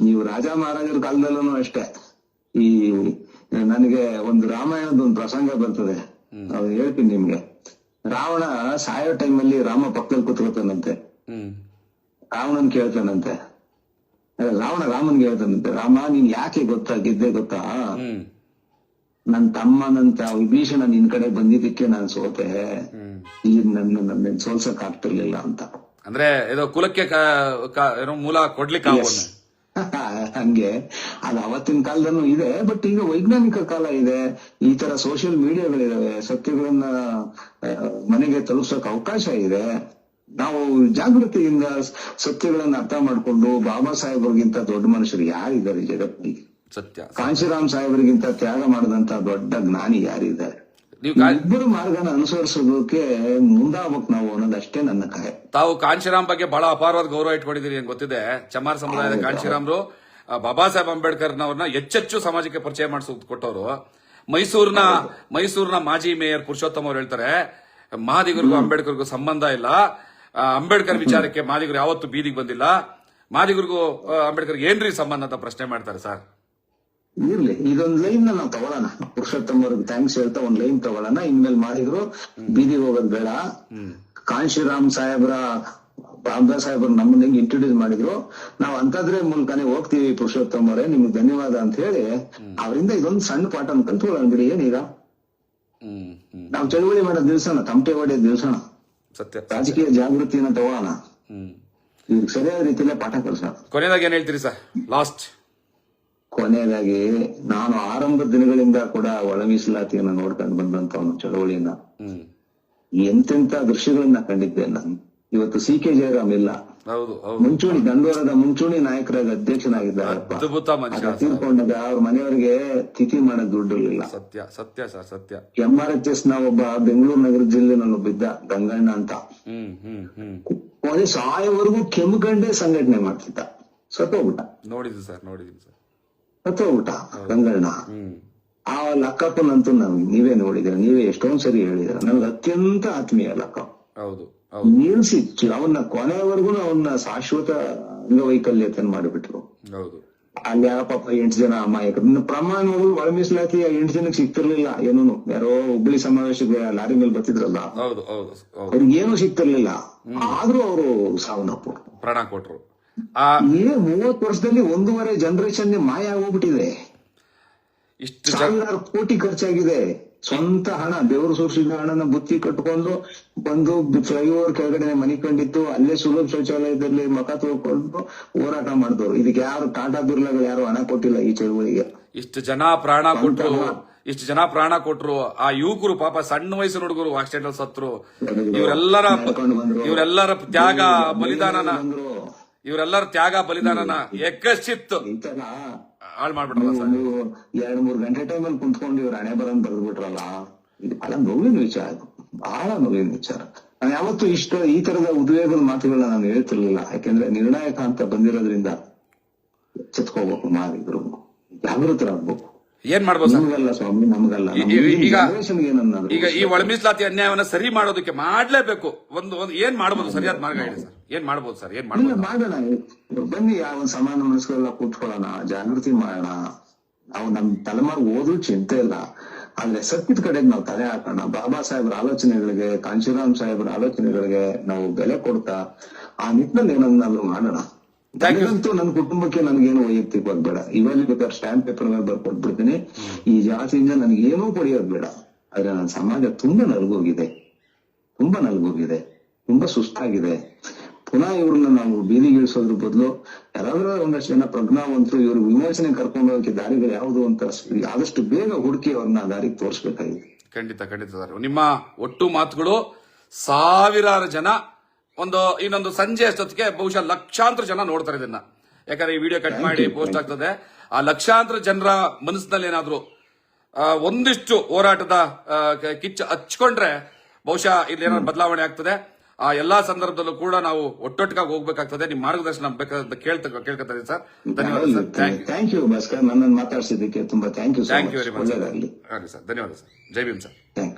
ನೀವು ರಾಜ ಮಹಾರಾಜರ ಕಾಲದಲ್ಲೂ ಅಷ್ಟೇ. ಈ ನನಗೆ ಒಂದು ರಾಮಾಯಣದ ಒಂದು ಪ್ರಸಂಗ ಬರ್ತದೆ. ಅದು ಹೇಳ್ತೀನಿ ನಿಮ್ಗೆ. ರಾವಣ ಸಾಯೋ ಟೈಮಲ್ಲಿ ರಾಮ ಪಕ್ಕದಲ್ಲಿ ಕೂತ್ಕೋತಾನಂತೆ ರಾವಣನ್ ಕೇಳ್ತಾನಂತೆ. ರಾವಣ ರಾಮನ್ಗೆ ಹೇಳ್ತಾನಂತೆ ರಾಮ ನೀನ್ ಯಾಕೆ ಗೊತ್ತಾ ಗೆದ್ದೆ ಗೊತ್ತಾ? ನನ್ ತಮ್ಮನಂತ ವಿಭೀಷಣ ನಿನ್ ಕಡೆ ಬಂದಿದ್ದಕ್ಕೆ ನಾನ್ ಸೋತೆ. ಈ ಈಗ ನನ್ನ ನನ್ನ ಸೋಲ್ಸಕ್ ಆಗ್ತಿರ್ಲಿಲ್ಲ ಅಂತ. ಅಂದ್ರೆ ಕುಲಕ್ಕೆ ಏನೋ ಮೂಲ ಕೊಡ್ಲಿಕ್ಕೆ ಹಂಗೆ. ಅದು ಅವತ್ತಿನ ಕಾಲದಲ್ಲೂ ಇದೆ ಬಟ್ ಈಗ ವೈಜ್ಞಾನಿಕ ಕಾಲ ಇದೆ. ಈ ತರ ಸೋಷಿಯಲ್ ಮೀಡಿಯಾಗಳಿದಾವೆ ಸತ್ಯಗಳನ್ನ ಮನೆಗೆ ತಲುಪ್ಸಕ್ ಅವಕಾಶ ಇದೆ. ನಾವು ಜಾಗೃತಿಯಿಂದ ಸತ್ಯಗಳನ್ನ ಅರ್ಥ ಮಾಡ್ಕೊಂಡು ಬಾಬಾ ಸಾಹೇಬ್ರಿಗಿಂತ ದೊಡ್ಡ ಮನುಷ್ಯರು ಯಾರಿದ್ದಾರೆ ಜಗತ್ತಿಗೆ? ಸತ್ಯ. ಕಾಂಶಿರಾಮ್ ಸಾಹೇಬರಿಗಿಂತ ತ್ಯಾಗ ಮಾಡಿದಂತ ದೊಡ್ಡ ಜ್ಞಾನಿ ಯಾರಿದ್ದಾರೆ? ನೀವು ಇಬ್ಬರು ಮಾರ್ಗನ ಅನುಸರಿಸೋದಕ್ಕೆ ಮುಂದಾಗ್ಬೇಕು ನಾವು ಅನ್ನೋದಷ್ಟೇ ನನ್ನ ಕಾಯ ತಾವು ಕಾಂಚಿರಾಮ್ ಬಗ್ಗೆ ಬಹಳ ಅಪಾರವಾದ ಗೌರವ ಇಟ್ಕೊಂಡಿದ್ದೀರಿ ಅಂತ ಗೊತ್ತಿದೆ? ಚಮಾರ್ ಸಮುದಾಯದ ಕಾಂಶಿರಾಮ್ರು ಆ, ಬಾಬಾ ಸಾಹೇಬ್ ಅಂಬೇಡ್ಕರ್ ನವ್ರನ್ನ ಹೆಚ್ಚೆಚ್ಚು ಸಮಾಜಕ್ಕೆ ಪರಿಚಯ ಮಾಡಿಸೋದು ಕೊಟ್ಟವರು. ಮೈಸೂರಿನ ಮೈಸೂರಿನ ಮಾಜಿ ಮೇಯರ್ ಪುರುಷೋತ್ತಮ್ ಅವ್ರು ಹೇಳ್ತಾರೆ ಮಾದಿಗರಿಗೂ ಅಂಬೇಡ್ಕರ್ಗೂ ಸಂಬಂಧ ಇಲ್ಲ. ಅಂಬೇಡ್ಕರ್ ವಿಚಾರಕ್ಕೆ ಮಾದಿಗರು ಯಾವತ್ತೂ ಬೀದಿಗೆ ಬಂದಿಲ್ಲ. ಮಾದಿಗರಿಗೂ ಅಂಬೇಡ್ಕರ್ ಏನ್ರಿ ಸಂಬಂಧ ಅಂತ ಪ್ರಶ್ನೆ ಮಾಡ್ತಾರೆ ಸರ್? ಇರ್ಲಿ. ಇದೊಂದ್ ಲೈನ್ ನಾವು ತಗೊಳ್ಳೋಣ ಪುರುಷೋತ್ತಮ್ ಅವ್ರಿಗೆ ಥ್ಯಾಂಕ್ಸ್ ಹೇಳ್ತಾ ಒಂದ್ ಲೈನ್ ತಗೊಳ್ಳೋಣ ಇನ್ಮೇಲೆ ಮಾಡಿದ್ರು ಬೀದಿ ಹೋಗೋದ್ ಬೇಡ. ಕಾಂಶಿರಾಮ್ ಸಾಹೇಬ್ರ ಬಾಬಾ ಸಾಹೇಬ್ರ ನಮ್ಮನ್ನ ಹೆಂಗ್ ಇಂಟ್ರೊಡ್ಯೂಸ್ ಮಾಡಿದ್ರು? ನಾವ್ ಅಂತದ್ರೆ ಮೂಲಕನೇ ಹೋಗ್ತೀವಿ ಪುರುಷೋತ್ತಮ್ ಅವರೇ ನಿಮ್ಗೆ ಧನ್ಯವಾದ ಅಂತ ಹೇಳಿ ಅವರಿಂದ ಇದೊಂದು ಸಣ್ಣ ಪಾಠ ಅನ್ಕೊಂತ ಅಂಗಡಿ ಏನೀಗ? ನಾವ್ ಚಳುವಳಿ ಮಾಡೋ ದಿವ್ಸನ ತಮಟೆ ಹೊಡೆಯೋ ದಿವ್ಸನ. ಸತ್ಯ ರಾಜಕೀಯ ಜಾಗೃತಿನ ತಗೋಣ ಇವ್ರಿಗೆ ಸರಿಯಾದ ರೀತಿಯಲ್ಲೇ ಪಾಠ ಕಲ್ಸ ಕೊನೆಯದಾಗಿ ಏನ್ ಹೇಳ್ತೀರಿ ಸರ್? ಲಾಸ್ಟ್ ಕೊನೆಯದಾಗಿ ನಾನು ಆರಂಭ ದಿನಗಳಿಂದ ಕೂಡ ಒಳ ಮೀಸಲಾತಿಯನ್ನ ನೋಡ್ಕೊಂಡು ಬಂದಂತ ಒಂದು ಚಳವಳಿಯನ್ನ ಎಂತೆಂತ ದೃಶ್ಯಗಳನ್ನ ಕಂಡಿದ್ದೆ ನಾನು. ಇವತ್ತು ಸಿ ಕೆ ಜಯರಾಮ್ ಇಲ್ಲ. ಮುಂಚೂಣಿ ದಂಡೋರದ ಮುಂಚೂಣಿ ನಾಯಕರಾಗಿ ಅಧ್ಯಕ್ಷನಾಗಿದ್ದಾರೆ ತೀರ್ಕೊಂಡಾಗ ಅವ್ರ ಮನೆಯವರಿಗೆ ತಿಥಿ ಮಾಡಕ್ ದುಡ್ಡು ಇರ್ಲಿಲ್ಲ. ಸತ್ಯ ಸತ್ಯ ಸರ್ ಸತ್ಯ. ಎಂ ಆರ್ ಎಚ್ ಎಸ್ನ ಒಬ್ಬ ಬೆಂಗಳೂರು ನಗರ ಜಿಲ್ಲೆನಲ್ಲಿ ಬಿದ್ದ ಗಂಗಣ್ಣ ಅಂತ. ಕೊನೆ ಸಾಯವರೆಗೂ ಕೆಮ್ಮಗಂಡೆ ಸಂಘಟನೆ ಮಾಡ್ತಿದ್ದ. ಸತ್ತೋಗ್ಬಿಟ್ಟ. ನೋಡಿದ್ವಿ ಸರ್ ನೋಡಿದೀನಿ ಸರ್. ಸತ್ತೋಗ್ಬಿಟ್ಟ ಗಂಗಣ್ಣ. ಆ ಲಕ್ಕಪ್ಪನಂತೂ ನಮ್ಗೆ ನೀವೇ ನೋಡಿದ್ರ ನೀವೇ ಎಷ್ಟೊಂದ್ ಸರಿ ಹೇಳಿದ್ರ ನಮ್ಗೆ ಅತ್ಯಂತ ಆತ್ಮೀಯ ಲಕ್ಕಪ್ಪ. ಹೌದು ಹೌದು. ನಿಲ್ಸಿ ಅವನ್ನ ಕೊನೆವರೆಗೂ ಅವನ್ನ ಶಾಶ್ವತ ಅಂಗವೈಕಲ್ಯತೆ ಮಾಡಿಬಿಟ್ರು. ಅಲ್ಲಿ ಯಾರ ಪಾಪ ಎಂಟು ಜನ ಅಮಾಯಕರು. ಪ್ರಮಾಣ ಪ್ರಮಾಣಗಳು ಒಳ ಮೀಸಲಾತಿ ಎಂಟು ಜನಕ್ಕೆ ಸಿಗ್ತಿರ್ಲಿಲ್ಲ ಏನೂನು. ಯಾರೋ ಹುಬ್ಬಳ್ಳಿ ಸಮಾವೇಶಕ್ಕೆ ಲಾರಿ ಮೇಲೆ ಬರ್ತಿದ್ರಲ್ಲ? ಅವ್ರಿಗೆ ಏನು ಸಿಗ್ತಿರ್ಲಿಲ್ಲ. ಆದ್ರೂ ಅವರು ಸಾವನ್ನಪ್ಪ. ಪ್ರಾಣ ಕೊಟ್ರು. ಆ ಏ ಮೂವತ್ತು ವರ್ಷದಲ್ಲಿ ಒಂದೂವರೆ ಜನರೇಷನ್ ಮಾಯ ಆಗೋಗ್ಬಿಟ್ಟಿದೆ ಇಷ್ಟು ಸಾವಿರಾರು ಕೋಟಿ ಖರ್ಚಾಗಿದೆ. ಸ್ವಂತ ಹಣ ಬೆವರು ಸುರಿಸಿದ ಹಣನ ಬುತ್ತಿ ಕಟ್ಕೊಂಡು ಬಂದು ಫ್ಲೈಓವರ್ ಕೆಳಗಡೆ ಮನಿ ಕಂಡಿತ್ತು. ಅಲ್ಲೇ ಸುಲಭ ಶೌಚಾಲಯದಲ್ಲಿ ಮಕ ತೊಳ್ಕೊಂಡು ಹೋರಾಟ ಮಾಡಿದ್ರು ಇದಕ್ಕೆ ಯಾರು ಟಾಟಾ ಬಿರ್ಲಾಗಳು ಯಾರು ಹಣ ಕೊಟ್ಟಿಲ್ಲ ಈ ಚಳುವಳಿಗೆ ಇಷ್ಟು ಜನ ಪ್ರಾಣ ಕೊಟ್ಟರು ಇಷ್ಟು ಜನ ಪ್ರಾಣ ಕೊಟ್ರು. ಆ ಯುವಕರು ಪಾಪ ಸಣ್ಣ ವಯಸ್ಸಿನ ಹುಡುಗರು ಆಕ್ಸಿಡೆಂಟ್ ಸತ್ರು. ಇವರೆಲ್ಲರ ಇವರೆಲ್ಲರ ತ್ಯಾಗ ಬಲಿದಾನನ ಇವರೆಲ್ಲರ ತ್ಯಾಗ ಬಲಿದಾನನ ಎಕ್ಕಿತ್ತು ಹಾಳು ಮಾಡ್ಬಿಟ್ರಲ್ಲ ಸರ್. ಎರಡ್ ಮೂರ್ ಗಂಟೆ ಟೈಮಲ್ಲಿ ಕುಂತ್ಕೊಂಡು ಇವ್ರ ಹಣೆ ಬರಂಗ್ ಬರೆದ್ಬಿಟ್ರಲ್ಲ ಇದು ಬಹಳ ನೋವಿನ ವಿಚಾರ ಅದು ಬಹಳ ನೋವಿನ ವಿಚಾರ. ನಾನು ಯಾವತ್ತೂ ಇಷ್ಟ ಈ ತರದ ಉದ್ವೇಗದ ಮಾತುಗಳನ್ನ ನಾನು ಹೇಳ್ತಿರ್ಲಿಲ್ಲ. ಯಾಕೆಂದ್ರೆ ನಿರ್ಣಾಯಕ ಅಂತ ಬಂದಿರೋದ್ರಿಂದ ಎಚ್ಚೆತ್ಕೋಬೇಕು ಮಾರಿದ್ರು ಜಾಗೃತರಾಗ್ಬೇಕು. ಏನ್ ಮಾಡ್ಬೋದು ನಮಗಲ್ಲ ಸ್ವಾಮಿ ನಮಗಲ್ಲ. ಈಗ- ಈಗ ಈ ಒಳ ಮೀಸಲಾತಿ ಅನ್ಯಾಯವನ್ನ ಸರಿ ಮಾಡೋದಕ್ಕೆ ಮಾಡ್ಲೇಬೇಕು. ಒಂದು ಒಂದು ಏನ್ ಮಾಡ್ಬೋದು? ಸರಿಯಾದ ಮಾರ್ಗ ಹೇಳಿ ಸರ್. ಏನ್ ಮಾಡ್ಬೋದು ಸರ್? ಏನ್ ಮಾಡ್ಬೋದು? ಮಾಡೋಣ ಬನ್ನಿ ಯಾವ ಸಮಾನ ಮನಸ್ಸುಗಳೆಲ್ಲ ಕೂತ್ಕೊಳ್ಳೋಣ ಜಾಗೃತಿ ಮಾಡೋಣ ನಾವು ನಮ್ ತಲೆಮಾರು ಓದು ಚಿಂತೆ ಇಲ್ಲ. ಆದ್ರೆ ಸತ್ಯದ ಕಡೆಗೆ ನಾವು ತಲೆ ಹಾಕೋಣ. ಬಾಬಾ ಸಾಹೇಬ್ರ ಆಲೋಚನೆಗಳಿಗೆ ಕಾಂಚಿರಾಮ್ ಸಾಹೇಬ್ರ ಆಲೋಚನೆಗಳಿಗೆ ನಾವು ಬೆಲೆ ಕೊಡ್ತಾ ಆ ನಿಟ್ಟಿನಲ್ಲಿ ಏನನ್ನಾದ್ರೂ ಮಾಡೋಣ. ನನಗಂತೂ ನನ್ನ ಕುಟುಂಬಕ್ಕೆ ನನಗೇನು ವೈಯಕ್ತಿಕವಾಗಿ ಬೇಡ ಇವಾಗ ಬೇಕಾದ್ರೆ ಸ್ಟ್ಯಾಂಪ್ ಪೇಪರ್ ಮೇಲೆ ಬರ್ಕೊಟ್ಬಿಡ್ತೀನಿ ಈ ಜಾತಿಯಿಂದ ನನಗೇನೂ ಪಡೆಯೋದು ಬೇಡ. ಆದ್ರೆ ನನ್ನ ಸಮಾಜ ತುಂಬಾ ನಲ್ಗೋಗಿದೆ. ತುಂಬಾ ನಲ್ಗೋಗಿದೆ. ತುಂಬಾ ಸುಸ್ತಾಗಿದೆ. ಪುನಃ ಇವ್ರನ್ನ ನಾವು ಬೀದಿಗಿಳಿಸೋದ್ರ ಬದಲು ಯಾರಾದ್ರೂ ಒಂದಷ್ಟು ಜನ ಪ್ರಜ್ಞಾವಂತರು ಇವ್ರ ವಿಮೋಚನೆ ಕರ್ಕೊಂಡು ಹೋಗಕ್ಕೆ ದಾರಿಗಳು ಯಾವುದು ಅಂತ ಆದಷ್ಟು ಬೇಗ ಹುಡುಕಿ ಅವ್ರನ್ನ ದಾರಿ ದಾರಿಗೆ ತೋರಿಸ್ಬೇಕಾಗಿದೆ. ಖಂಡಿತ ಖಂಡಿತ ಸರ್. ನಿಮ್ಮ ಒಟ್ಟು ಮಾತುಗಳು ಸಾವಿರಾರು ಜನ ಒಂದು ಇನ್ನೊಂದು ಸಂಜೆ ಅಷ್ಟೊತ್ತಿಗೆ ಬಹುಶಃ ಲಕ್ಷಾಂತರ ಜನ ನೋಡ್ತಾರೆ ಇದನ್ನ. ಯಾಕಂದ್ರೆ ಈ ವಿಡಿಯೋ ಕಟ್ ಮಾಡಿ ಪೋಸ್ಟ್ ಆಗ್ತದೆ. ಆ ಲಕ್ಷಾಂತರ ಜನರ ಮನಸ್ಸಿನಲ್ಲಿ ಏನಾದ್ರು ಒಂದಿಷ್ಟು ಹೋರಾಟದ ಕಿಚ್ಚು ಹಚ್ಕೊಂಡ್ರೆ ಬಹುಶಃ ಇಲ್ಲಿ ಏನಾದ್ರು ಬದಲಾವಣೆ ಆಗ್ತದೆ. ಆ ಎಲ್ಲಾ ಸಂದರ್ಭದಲ್ಲೂ ಕೂಡ ನಾವು ಒಟ್ಟೊಟ್ಟಿಗಾಗಿ ಹೋಗ್ಬೇಕಾಗ್ತದೆ. ನಿಮ್ಮ ಮಾರ್ಗದರ್ಶನ ಬೇಕಾದ ಕೇಳ್ತ ಕೇಳ್ಕೊತಾರೆ ಸರ್. ಧನ್ಯವಾದ sir. Thank you you Bhaskar. ನನ್ನನ್ನು ಮಾತಾಡ್ಸಿದ್ದಕ್ಕೆ ತುಂಬಾ thank you thank you very much sir. ಧನ್ಯವಾದ sir. Jai Bhim sir. Thank